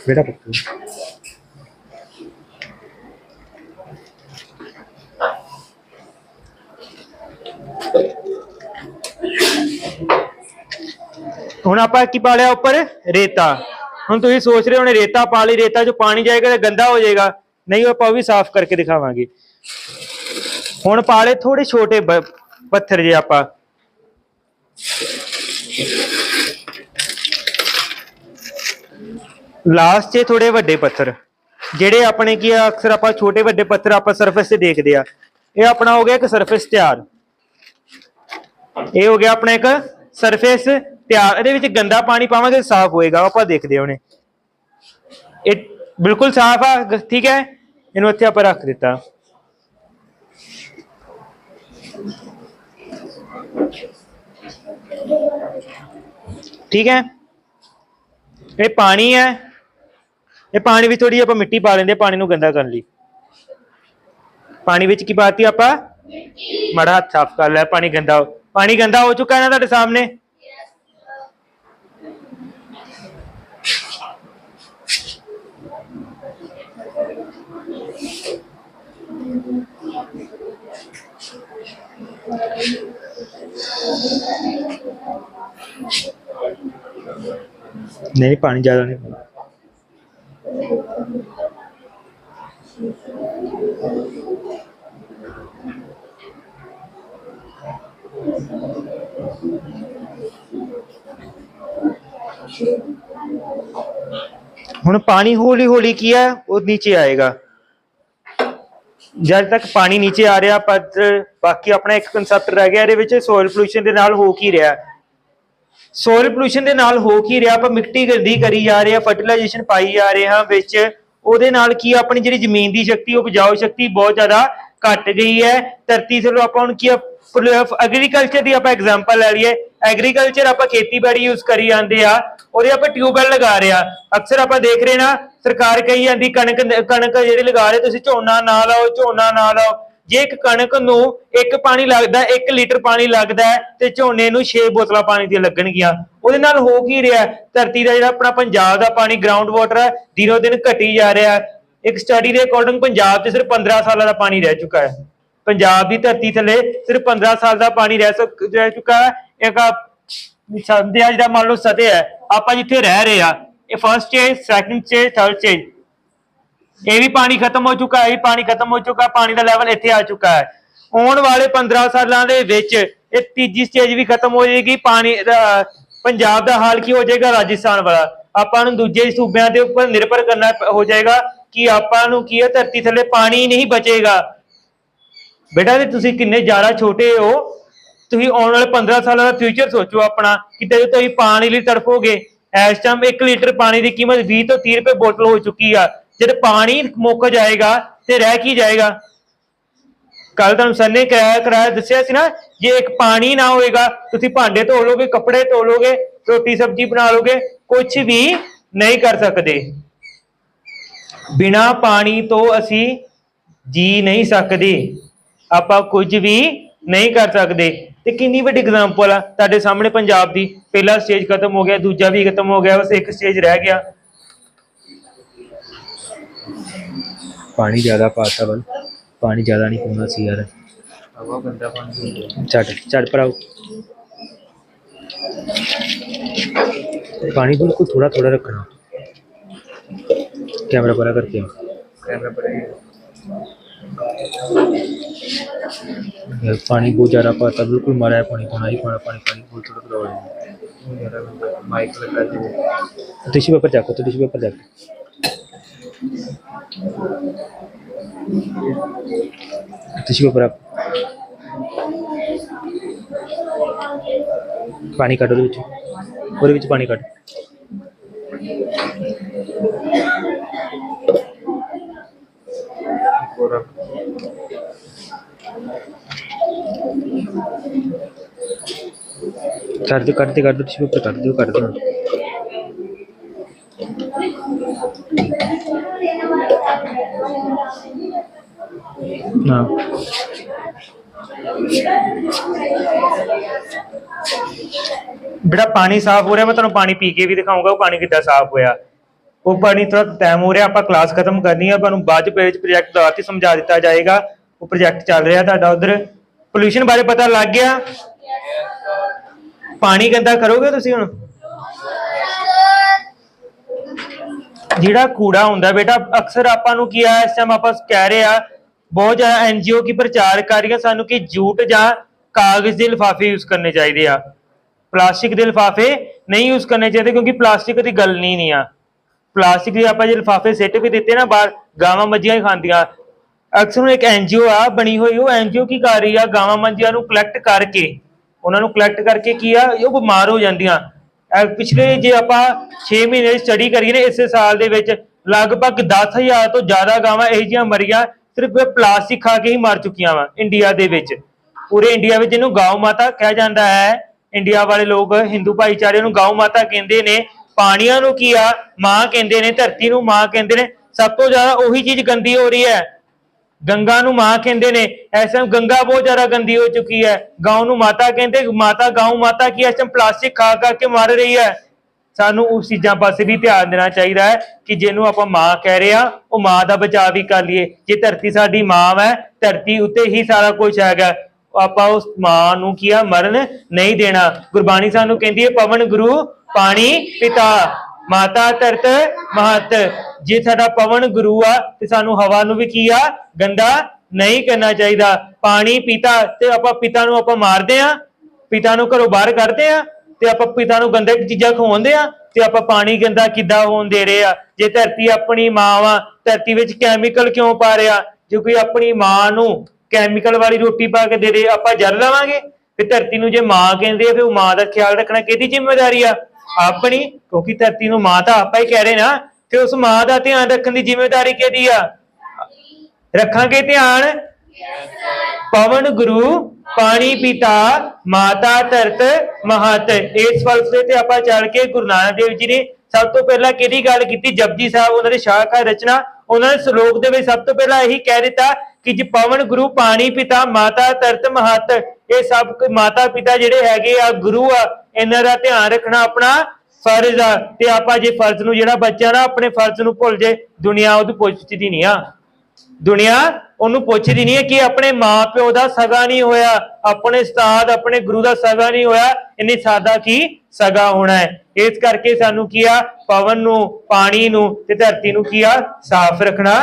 ਬੇਟਾ ਪੱਕੂ ਹੁਣ ਆਪਾਂ ਕੀ ਪਾ ਲਿਆ ਉੱਪਰ? ਰੇਤਾ। ਹੁਣ ਤੁਸੀਂ ਸੋਚ ਰਹੇ ਹੋਣੇ, ਰੇਤਾ ਪਾ ਲਈ, ਰੇਤਾ ਜੋ ਪਾਣੀ ਜਾਏਗਾ ਤਾਂ ਗੰਦਾ ਹੋ ਜਾਏਗਾ। ਨਹੀਂ, ਉਹ ਆਪਾਂ ਉਹ ਵੀ ਸਾਫ਼ ਕਰਕੇ ਦਿਖਾਵਾਂਗੇ। ਹੁਣ ਪਾ ਲਏ ਥੋੜੇ ਛੋਟੇ ਬ- ਪੱਥਰ ਜੇ ਆਪਾਂ। ਲਾਸਟ 'ਚ ਥੋੜੇ ਵੱਡੇ ਪੱਥਰ, ਜਿਹੜੇ ਆਪਣੇ ਕੀ ਆ, ਅਕਸਰ ਆਪਾਂ ਛੋਟੇ ਵੱਡੇ ਪੱਥਰ ਆਪਾਂ ਸਰਫੇਸ ਤੇ ਦੇਖਦੇ ਆ। ਇਹ ਆਪਣਾ ਹੋ ਗਿਆ ਇੱਕ ਸਰਫੇਸ ਤਿਆਰ। ਇਹ ਹੋ ਗਿਆ ਆਪਣਾ ਇੱਕ ਸਰਫੇਸ ਤਿਆਰ। ਇਹਦੇ ਵਿੱਚ ਗੰਦਾ ਪਾਣੀ ਪਾਵਾਂਗੇ ਸਾਫ਼ ਹੋਏਗਾ, ਆਪਾਂ ਦੇਖਦੇ ਹੋਣੇ। ਇਹ ਬਿਲਕੁਲ ਸਾਫ਼ ਆ ਠੀਕ ਹੈ? ਇਹਨੂੰ ਇੱਥੇ ਆਪਾਂ ਰੱਖ ਦਿੱਤਾ। ਠੀਕ ਹੈ? ਇਹ ਪਾਣੀ ਹੈ। ਇਹ ਪਾਣੀ ਵਿੱਚ ਥੋੜੀ ਆਪਾਂ ਮਿੱਟੀ ਪਾ ਲੈਂਦੇ ਪਾਣੀ ਨੂੰ ਗੰਦਾ ਕਰਨ ਲਈ। ਪਾਣੀ ਵਿੱਚ ਕੀ ਪਾਤੀ ਆਪਾਂ? ਮੜਾ ਹੱਥ ਸਾਫ਼ ਕਰ ਲਿਆ ਪਾਣੀ ਗੰਦਾ ਪਾਣੀ ਗੰਦਾ ਹੋ ਚੁੱਕਾ ਹੈ ਨਾ ਤੁਹਾਡੇ ਸਾਹਮਣੇ? ਨਹੀਂ, ਪਾਣੀ ਜ਼ਿਆਦਾ ਨਹੀਂ ਪਾਉਣਾ। ਹੁਣ ਪਾਣੀ ਹੌਲੀ ਹੌਲੀ ਕੀ ਹੈ? ਉਹ ਨੀਚੇ ਆਏਗਾ। ਜਦ ਤੱਕ ਪਾਣੀ ਨੀਚੇ ਆ ਰਿਹਾ, ਪਰ ਬਾਕੀ ਆਪਣਾ ਇੱਕ ਕਨਸੈਪਟ ਰਹਿ ਗਿਆ, ਇਹਦੇ ਵਿੱਚ ਸੋਇਲ ਪੋਲੂਸ਼ਨ ਦੇ ਨਾਲ ਹੋ ਕੀ ਰਿਹਾ। ਸੋਇਲ ਪੋਲੂਸ਼ਨ ਦੇ ਨਾਲ ਹੋ ਕੀ ਰਿਹਾ? ਆਪਾਂ ਮਿੱਟੀ ਗੰਦੀ ਕਰੀ ਜਾ ਰਹੇ ਹਾਂ ਫਰਟੀਲਾਈਜੇਸ਼ਨ ਪਾਈ ਜਾ ਰਹੇ ਹਾਂ ਵਿੱਚ। ਉਹਦੇ ਨਾਲ ਕੀ ਆਪਣੀ ਜਿਹੜੀ ਜ਼ਮੀਨ ਦੀ ਸ਼ਕਤੀ ਉਪਜਾਊ ਸ਼ਕਤੀ ਬਹੁਤ ਜ਼ਿਆਦਾ ਘਟ ਗਈ ਹੈ। ਧਰਤੀ ਚਲੋ ਆਪਾਂ ਹੁਣ ਕੀ ਐਗਰੀਕਲਚਰ ਦੀ ਆਪਾਂ ਐਗਜ਼ਾਮਪਲ ਲੈ ਲਈਏ। ਐਗਰੀਕਲਚਰ ਆਪਾਂ ਖੇਤੀਬਾੜੀ ਯੂਜ਼ ਕਰੀ ਜਾਂਦੇ ਆ। ਉਹਦੇ ਆਪਾਂ ਟਿਊਬਵੈਲ ਲਗਾ ਰਹੇ ਆ। ਅਕਸਰ ਆਪਾਂ ਦੇਖ ਰਹੇ ਨਾ, ਸਰਕਾਰ ਕਹੀ ਜਾਂਦੀ, ਕਣਕ ਕਣਕ ਜਿਹੜੀ ਲਗਾ ਰਹੇ, ਤੁਸੀਂ ਝੋਨਾ ਨਾ ਲਾਓ, ਝੋਨਾ ਨਾ ਲਾਓ। ਜੇ ਇੱਕ ਕਣਕ ਨੂੰ ਇੱਕ ਪਾਣੀ ਲੱਗਦਾ 1 ਲੀਟਰ ਪਾਣੀ ਲੱਗਦਾ ਤੇ ਝੋਨੇ ਨੂੰ 6 ਬੋਤਲਾਂ ਪਾਣੀ ਦੀਆਂ ਲੱਗਣਗੀਆਂ। ਉਹਦੇ ਨਾਲ ਹੋ ਕੀ ਰਿਹਾ? ਧਰਤੀ ਦਾ ਜਿਹੜਾ ਆਪਣਾ ਪੰਜਾਬ ਦਾ ਪਾਣੀ ਗਰਾਊਂਡ ਵਾਟਰ ਹੈ, ਦਿਨੋ ਦਿਨ ਘਟੀ ਜਾ ਰਿਹਾ ਇੱਕ ਸਟੱਡੀ ਦੇ ਅਕੋਰਡਿੰਗ ਪੰਜਾਬ 'ਚ ਸਿਰਫ 15 ਸਾਲਾਂ ਦਾ ਪਾਣੀ ਰਹਿ ਚੁੱਕਾ ਹੈ। ਪੰਜਾਬ ਦੀ ਧਰਤੀ ਥੱਲੇ ਸਿਰਫ 15 ਸਾਲ ਦਾ ਪਾਣੀ ਰਹਿ ਸਕ, ਰਹਿ ਚੁੱਕਾ ਹੈ। ਇੱਕ ਸੰਧਿਆ ਜਿਹੜਾ ਮੰਨ ਲਓ ਸਤਿਆ ਹੈ, ਆਪਾਂ ਜਿੱਥੇ ਰਹਿ ਰਹੇ ਆ ਇਹ first stage second stage third stage ਇਹ ਵੀ ਪਾਣੀ ਖਤਮ ਹੋ ਚੁੱਕਾ ਹੈ, ਇਹ ਵੀ ਪਾਣੀ ਖਤਮ ਹੋ ਚੁੱਕਾ ਪਾਣੀ ਦਾ ਲੈਵਲ ਇੱਥੇ ਆ ਚੁੱਕਾ ਹੈ। ਆਉਣ ਵਾਲੇ 15 ਸਾਲਾਂ ਦੇ ਵਿੱਚ ਇਹ ਤੀਜੀ ਸਟੇਜ ਵੀ ਖਤਮ ਹੋ ਜਾਏਗੀ, ਪਾਣੀ ਪੰਜਾਬ ਦਾ ਹਾਲ ਕੀ ਹੋ ਜਾਏਗਾ, ਰਾਜਸਥਾਨ ਵਾਲਾ। ਆਪਾਂ ਨੂੰ ਦੂਜੇ ਸੂਬਿਆਂ ਦੇ ਉੱਪਰ ਨਿਰਭਰ ਕਰਨਾ ਹੋ ਜਾਏਗਾ ਕਿ ਆਪਾਂ ਨੂੰ ਕੀ ਹੈ, ਧਰਤੀ ਥੱਲੇ ਪਾਣੀ ਨਹੀਂ ਬਚੇਗਾ। ਬੇਟਾ, ਜੀ ਤੁਸੀਂ ਕਿੰਨੇ ਜ਼ਿਆਦਾ ਛੋਟੇ ਹੋ, ਤੁਸੀਂ ਆਉਣ ਵਾਲੇ 15 ਸਾਲਾਂ ਦਾ ਫਿਊਚਰ ਸੋਚੋ ਆਪਣਾ, ਕਿਤੇ ਤੁਸੀਂ ਪਾਣੀ ਲਈ ਤੜਫੋਗੇ। ਇਸ ਟਾਈਮ 1 ਲੀਟਰ ਪਾਣੀ ਦੀ ਕੀਮਤ 20 ਤੋਂ 30 ਰੁਪਏ ਬੋਤਲ ਹੋ ਚੁੱਕੀ ਆ। ਜਦ ਪਾਣੀ ਮੁੱਕ ਜਾਏਗਾ ਤੇ ਰਹਿ ਕੀ ਜਾਏਗਾ? ਕੱਲ ਤੁਹਾਨੂੰ ਸਰ ਨੇ ਕਿਰਾਇਆ ਕਰਾਇਆ ਦੱਸਿਆ ਸੀ ਨਾ, ਜੇ ਇੱਕ ਪਾਣੀ ਨਾ ਹੋਏਗਾ, ਤੁਸੀਂ ਭਾਂਡੇ ਧੋ ਲੋਗੇ, ਕੱਪੜੇ ਧੋ ਲੋਗੇ, ਰੋਟੀ ਸਬਜ਼ੀ ਬਣਾ ਲੋਗੇ ਕੁਝ ਵੀ ਨਹੀਂ ਕਰ ਸਕਦੇ। ਬਿਨਾ ਪਾਣੀ ਤੋਂ ਅਸੀਂ ਜੀ ਨਹੀਂ ਸਕਦੇ। ਆਪਾਂ ਕੁਝ ਵੀ ਨਹੀਂ ਕਰ ਸਕਦੇ। ਤੇ ਕਿੰਨੀ ਵੱਡੀ ਐਗਜ਼ਾਮਪਲ ਆ ਤੁਹਾਡੇ ਸਾਹਮਣੇ ਪੰਜਾਬ ਦੀ। ਪਹਿਲਾ ਸਟੇਜ ਖਤਮ ਹੋ ਗਿਆ, ਦੂਜਾ ਵੀ ਖਤਮ ਹੋ ਗਿਆ, ਬਸ ਇੱਕ ਸਟੇਜ ਰਹਿ ਗਿਆ। पानी ज़्यादा पाता बल पानी ज़्यादा नहीं पाना सी यार। झट झट भराओ पानी बिल्कुल थोड़ा थोड़ा रखना। कैमरा परा करके। कैमरा यार पानी बहुत ज़्यादा पाता बिल्कुल मारा है पानी पाना ही पाना पानी पानी बहुत थोड़ा थोड़ा मतलब माइक लगा दो टिश्यू पेपर जाको तो टिश्यू पेपर जाको टिश्यू पेपर आप पानी काटो बिच और बिच पानी काटो कर दो कर दो कर दो टिश्यू पेपर कर दो कर दो ਦਿਓ ਬੇਟਾ ਪਾਣੀ ਸਾਫ਼ ਹੋ ਰਿਹਾ, ਮੈਂ ਤੁਹਾਨੂੰ ਪਾਣੀ ਪੀ ਕੇ ਵੀ ਦਿਖਾਊਂਗਾ ਉਹ ਪਾਣੀ ਕਿੱਦਾਂ ਸਾਫ਼ ਹੋਇਆ। ਉਹ ਪਾਣੀ ਥੋੜਾ ਟਾਈਮ ਹੋ ਰਿਹਾ, ਆਪਾਂ ਕਲਾਸ ਖਤਮ ਕਰਨੀ ਆ, ਤੁਹਾਨੂੰ ਬਾਅਦ ਚ ਪ੍ਰੋਜੈਕਟ ਦੌਰ ਤੇ ਸਮਝਾ ਦਿੱਤਾ ਜਾਏਗਾ। ਉਹ ਪ੍ਰੋਜੈਕਟ ਚੱਲ ਰਿਹਾ ਤੁਹਾਡਾ ਉਧਰ। ਪੋਲੂਸ਼ਨ ਬਾਰੇ ਪਤਾ ਲੱਗ ਗਿਆ। ਪਾਣੀ ਗੰਦਾ ਕਰੋਗੇ ਤੁਸੀਂ ਹੁਣ? ਜਿਹੜਾ ਕੂੜਾ ਹੁੰਦਾ ਬੇਟਾ, ਅਕਸਰ ਆਪਾਂ ਨੂੰ ਕੀ ਆ, ਇਸ ਟਾਈਮ ਆਪਾਂ ਕਹਿ ਰਹੇ ਆ, ਬਹੁਤ ਜ਼ਿਆਦਾ ਐਨਜੀਓ ਕੀ ਪ੍ਰਚਾਰ ਕਰ ਰਹੀਆਂ ਸਾਨੂੰ ਕਿ ਜੂਟ ਜਾਂ ਕਾਗਜ਼ ਦੇ ਲਿਫਾਫੇ ਯੂਜ਼ ਕਰਨੇ ਚਾਹੀਦੇ ਆ। ਪਲਾਸਟਿਕ ਦੇ ਲਿਫਾਫੇ ਨਹੀਂ ਯੂਜ਼ ਕਰਨੇ ਚਾਹੀਦੇ ਕਿਉਂਕਿ ਪਲਾਸਟਿਕ ਦੀ ਗੱਲ ਨਹੀਂ ਨਹੀਂ ਆ। ਪਲਾਸਟਿਕ ਦੇ ਆਪਾਂ ਜੇ ਲਿਫਾਫੇ ਸਿੱਟ ਵੀ ਦਿੱਤੇ ਨਾ, ਬਾਹਰ ਗਾਵਾਂ ਮੱਝੀਆਂ ਹੀ ਖਾਂਦੀਆਂ। ਅਕਸਰ ਹੁਣ ਇੱਕ ਐਨਜੀਓ ਆ ਬਣੀ ਹੋਈ, ਉਹ ਐਨਜੀਓ ਕੀ ਕਰ ਰਹੀ ਆ, ਗਾਵਾਂ ਮੱਝੀਆਂ ਨੂੰ ਕਲੈਕਟ ਕਰਕੇ, ਉਹਨਾਂ ਨੂੰ ਕਲੈਕਟ ਕਰਕੇ ਕੀ ਆ, ਉਹ ਬਿਮਾਰ ਹੋ ਜਾਂਦੀਆਂ। ਪਿਛਲੇ ਜੇ ਆਪਾਂ 6 ਮਹੀਨੇ ਸਟੱਡੀ ਕਰੀਏ ਨੇ, ਇਸ ਸਾਲ ਦੇ ਵਿੱਚ ਲਗਭਗ 10000 ਤੋਂ ਜ਼ਿਆਦਾ ਗਾਵਾਂ ਇਹੋ ਜਿਹੀਆਂ ਮਰੀਆਂ ਸਿਰਫ ਪਲਾਸਟਿਕ ਖਾ ਕੇ ਹੀ ਮਰ ਚੁੱਕੀਆਂ ਵਾ ਇੰਡੀਆ ਦੇ ਵਿੱਚ। ਪੂਰੇ ਇੰਡੀਆ ਵਿੱਚ ਇਹਨੂੰ ਗਾਉ ਮਾਤਾ ਕਿਹਾ ਜਾਂਦਾ ਹੈ। ਇੰਡੀਆ ਵਾਲੇ ਲੋਕ ਹਿੰਦੂ ਭਾਈਚਾਰੇ ਨੂੰ ਗਾਉ ਮਾਤਾ ਕਹਿੰਦੇ ਨੇ। ਪਾਣੀਆਂ ਨੂੰ ਕੀ ਆ? ਮਾਂ ਕਹਿੰਦੇ ਨੇ, ਧਰਤੀ ਨੂੰ ਮਾਂ ਕਹਿੰਦੇ ਨੇ। ਸਭ ਤੋਂ ਜ਼ਿਆਦਾ ਉਹੀ ਚੀਜ਼ ਗੰਦੀ ਹੋ ਰਹੀ ਹੈ। ਗੰਗਾ ਨੂੰ ਮਾਂ ਕਹਿੰਦੇ ਨੇ, ਇਸ ਟਾਈਮ ਗੰਗਾ ਬਹੁਤ ਜ਼ਿਆਦਾ ਗੰਦੀ ਹੋ ਚੁੱਕੀ ਹੈ। ਗਾਉ ਨੂੰ ਮਾਤਾ ਕਹਿੰਦੇ, ਮਾਤਾ ਗਾਉ, ਮਾਤਾ ਕੀ ਇਸ ਟਾਈਮ ਪਲਾਸਟਿਕ ਖਾ ਖਾ ਕੇ ਮਰ ਰਹੀ ਹੈ। ਸਾਨੂੰ ਉਸ ਚੀਜ਼ਾਂ ਪਾਸੇ ਵੀ ਧਿਆਨ ਦੇਣਾ ਚਾਹੀਦਾ ਹੈ ਕਿ ਜਿਹਨੂੰ ਆਪਾਂ ਮਾਂ ਕਹਿ ਰਹੇ ਆ ਉਹ ਮਾਂ ਦਾ ਬਚਾਅ ਵੀ ਕਰ ਲਈਏ। ਜੇ ਧਰਤੀ ਸਾਡੀ ਮਾਂ ਹੈ ਧਰਤੀ ਉੱਤੇ ਹੀ ਸਾਰਾ ਕੁਝ ਹੈਗਾ। ਆਪਾਂ ਉਸ ਮਾਂ ਨੂੰ ਕੀ ਆ, ਮਰਨ ਨਹੀਂ ਦੇਣਾ। ਗੁਰਬਾਣੀ ਸਾਨੂੰ ਕਹਿੰਦੀ ਹੈ, ਪਵਨ ਗੁਰੂ, ਪਾਣੀ ਪਿਤਾ, ਮਾਤਾ ਧਰਤ, ਮਹਤ। ਜੇ ਸਾਡਾ ਪਵਨ ਗੁਰੂ ਆ, ਤੇ ਸਾਨੂੰ ਹਵਾ ਨੂੰ ਵੀ ਕੀ ਆ? ਗੰਦਾ ਨਹੀਂ ਕਰਨਾ ਚਾਹੀਦਾ। ਪਾਣੀ ਪੀਤਾ ਤੇ ਆਪਾਂ ਪਿਤਾ ਨੂੰ ਆਪਾਂ ਮਾਰਦੇ ਆ, ਪਿਤਾ ਨੂੰ ਘਰੋਂ ਬਾਹਰ ਕੱਢਦੇ ਆ, ਤੇ ਆਪਾਂ ਪਿਤਾ ਨੂੰ ਗੰਦੇ ਚੀਜ਼ਾਂ ਖਵਾਉਂਦੇ ਆ, ਤੇ ਆਪਾਂ ਪਾਣੀ ਗੰਦਾ ਕਿੱਦਾਂ ਹੋਣ ਦੇ ਰਹੇ ਆ? ਜੇ ਧਰਤੀ ਆਪਣੀ ਮਾਂ ਵਾ, ਧਰਤੀ ਵਿੱਚ ਕੈਮੀਕਲ ਕਿਉਂ ਪਾ ਰਿਹਾ ਜੇ ਕੋਈ ਆਪਣੀ ਮਾਂ ਨੂੰ ਕੈਮੀਕਲ ਵਾਲੀ ਰੋਟੀ ਪਾ ਕੇ ਦੇ ਦੇ, ਆਪਾਂ ਜਰ ਲਵਾਂਗੇ। ਤੇ ਧਰਤੀ ਨੂੰ ਜੇ ਮਾਂ ਕਹਿੰਦੇ ਆ, ਫਿਰ ਉਹ ਮਾਂ ਦਾ ਖਿਆਲ ਰੱਖਣਾ ਕਿਹਦੀ ਜ਼ਿੰਮੇਵਾਰੀ ਆ? ਆਪਣੀ, ਕਿਉਂਕਿ ਧਰਤੀ ਨੂੰ ਮਾਂ ਤਾਂ ਆਪਾਂ ਹੀ ਕਹਿ ਰਹੇ ਨਾ। ਤੇ ਉਸ ਮਾਂ ਦਾ ਧਿਆਨ ਰੱਖਣ ਦੀ ਜ਼ਿੰਮੇਵਾਰੀ ਕਿਹਦੀ ਆ? ਰੱਖਾਂਗੇ ਧਿਆਨ? ਪਵਨ ਗੁਰੂ, ਪਾਣੀ ਪਿਤਾ, ਮਾਤਾ, ਧਰਤ, ਮਹਤ। ਇਸ ਫਲਸਫੇ ਤੇ ਆਪਾਂ ਚੱਲ ਕੇ ਗੁਰੂ ਨਾਨਕ ਦੇਵ ਜੀ ਨੇ ਸਭ ਤੋਂ ਪਹਿਲਾਂ ਕਿਹਦੀ ਗੱਲ ਕੀਤੀ? ਜਪਜੀ ਸਾਹਿਬ ਉਹਨਾਂ ਦੇ ਸ਼ਾਖਾ ਰਚਨਾ। ਉਹਨਾਂ ਨੇ ਸ਼ਲੋਕ ਦੇ ਵਿੱਚ ਸਭ ਤੋਂ ਪਹਿਲਾਂ ਇਹੀ ਕਹਿ ਦਿੱਤਾ ਕਿ ਜੇ ਪਵਨ ਗੁਰੂ, ਪਾਣੀ ਪਿਤਾ, ਮਾਤਾ, ਧਰਤ, ਮਹਤ, ਇਹ ਸਭ ਮਾਤਾ ਪਿਤਾ ਜਿਹੜੇ ਹੈਗੇ ਆ, ਗੁਰੂ ਆ, ਇਹਨਾਂ ਦਾ ਧਿਆਨ ਰੱਖਣਾ ਆਪਣਾ ਫਰਜ਼ ਆ। ਤੇ ਆਪਾਂ ਜੇ ਫਰਜ਼ ਨੂੰ ਜਿਹੜਾ ਬੱਚਾ ਨਾ ਆਪਣੇ ਫਰਜ਼ ਨੂੰ ਭੁੱਲ ਜੇ, ਦੁਨੀਆ ਉਹਦੀ ਪੁੱਛਦੀ ਨਹੀਂ ਆ। ਦੁਨੀਆ ਉਹਨੂੰ ਪੁੱਛਦੀ ਨਹੀਂ ਹੈ ਕਿ ਆਪਣੇ ਮਾਪਿਓ ਦਾ ਸਗਾ ਨਹੀਂ ਹੋਇਆ, ਆਪਣੇ ਉਸਤਾਦ, ਆਪਣੇ ਗੁਰੂ ਦਾ ਸਗਾ ਨਹੀਂ ਹੋਇਆ, ਇੰਨੀ ਸਾਦਾ ਕੀ ਸਗਾ ਹੋਣਾ ਹੈ? ਇਸ ਕਰਕੇ ਸਾਨੂੰ ਕੀ ਆ? ਪਵਨ ਨੂੰ, ਪਾਣੀ ਨੂੰ ਤੇ ਧਰਤੀ ਨੂੰ ਕੀ ਆ? ਸਾਫ਼ ਰੱਖਣਾ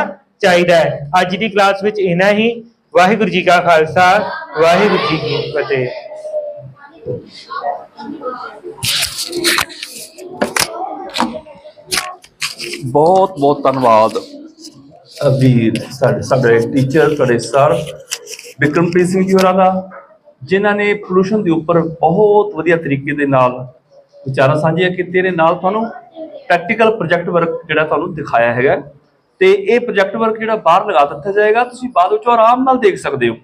ਚਾਹੀਦਾ ਹੈ। ਅੱਜ ਦੀ ਕਲਾਸ ਵਿੱਚ ਇਹਨਾਂ ਹੀ। ਵਾਹਿਗੁਰੂ ਜੀ ਕਾ ਖਾਲਸਾ, ਵਾਹਿਗੁਰੂ ਜੀ ਕੀ ਫਤਿਹ। ਬਹੁਤ ਬਹੁਤ ਧੰਨਵਾਦ। ਵੀਰ ਸਾਡੇ ਸਾਡੇ ਟੀਚਰ ਸਾਡੇ ਸਰ ਵਿਕਰਮਪ੍ਰੀਤ ਸਿੰਘ ਜੀ ਹੋਰਾਂ ਦਾ, ਜਿਨ੍ਹਾਂ ਨੇ ਪੋਲੂਸ਼ਨ ਦੇ ਉੱਪਰ ਬਹੁਤ ਵਧੀਆ ਤਰੀਕੇ ਦੇ ਨਾਲ ਵਿਚਾਰਾਂ ਸਾਂਝੀਆਂ ਕੀਤੀਆਂ ਨੇ। ਨਾਲ ਤੁਹਾਨੂੰ ਪ੍ਰੈਕਟੀਕਲ ਪ੍ਰੋਜੈਕਟ ਵਰਕ ਜਿਹੜਾ ਤੁਹਾਨੂੰ ਦਿਖਾਇਆ ਹੈਗਾ। ਤੇ ਇਹ ਪ੍ਰੋਜੈਕਟ ਵਰਕ ਜਿਹੜਾ ਬਾਹਰ ਲਗਾ ਦਿੱਤਾ ਜਾਏਗਾ, ਤੁਸੀਂ ਬਾਅਦ ਵਿੱਚ ਆਰਾਮ ਨਾਲ ਦੇਖ ਸਕਦੇ ਹੋ।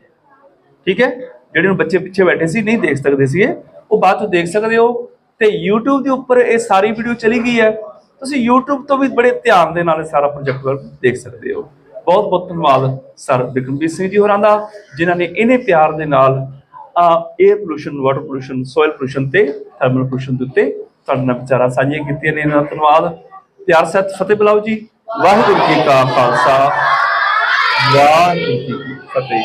ਠੀਕ ਹੈ? ਜਿਹੜੇ ਨੂੰ ਬੱਚੇ ਪਿੱਛੇ ਬੈਠੇ ਸੀ, ਨਹੀਂ ਦੇਖ ਸਕਦੇ ਸੀਗੇ। ਉਹ ਬਾਅਦ ਚ ਦੇਖ ਸਕਦੇ ਹੋ। ਤੇ YouTube ਦੇ ਉੱਪਰ ਇਹ ਸਾਰੀ ਵੀਡੀਓ ਚਲੀ ਗਈ ਹੈ। ਤੁਸੀਂ YouTube ਤੋਂ ਵੀ ਬੜੇ ਧਿਆਨ ਦੇ ਨਾਲ ਇਹ ਸਾਰਾ ਪ੍ਰੋਜੈਕਟ ਵਰਕ ਦੇਖ ਸਕਦੇ ਹੋ। ਬਹੁਤ ਬਹੁਤ ਧੰਨਵਾਦ ਸਰ ਬਿਕਰਮਜੀਤ ਸਿੰਘ ਜੀ ਹੋਰਾਂ ਦਾ, ਜਿਨ੍ਹਾਂ ਨੇ ਇਹਨੇ ਪਿਆਰ ਦੇ ਨਾਲ air pollution water pollution soil pollution ਤੇ ਥਰਮਲ ਪੋਲੂਸ਼ਨ ਦੇ ਉੱਤੇ ਤੁਹਾਡੇ ਨਾਲ ਵਿਚਾਰਾਂ ਸਾਂਝੀਆਂ ਕੀਤੀਆਂ ਨੇ। ਇਹਨਾਂ ਦਾ ਧੰਨਵਾਦ। ਪਿਆਰ ਸਹਿਤ ਫਤਿਹ ਬੁਲਾਓ ਜੀ। ਵਾਹਿਗੁਰੂ ਜੀ ਕਾ ਖਾਲਸਾ। ਵਾਹਿਗੁਰੂ ਜੀ ਕੀ ਫਤਿਹ।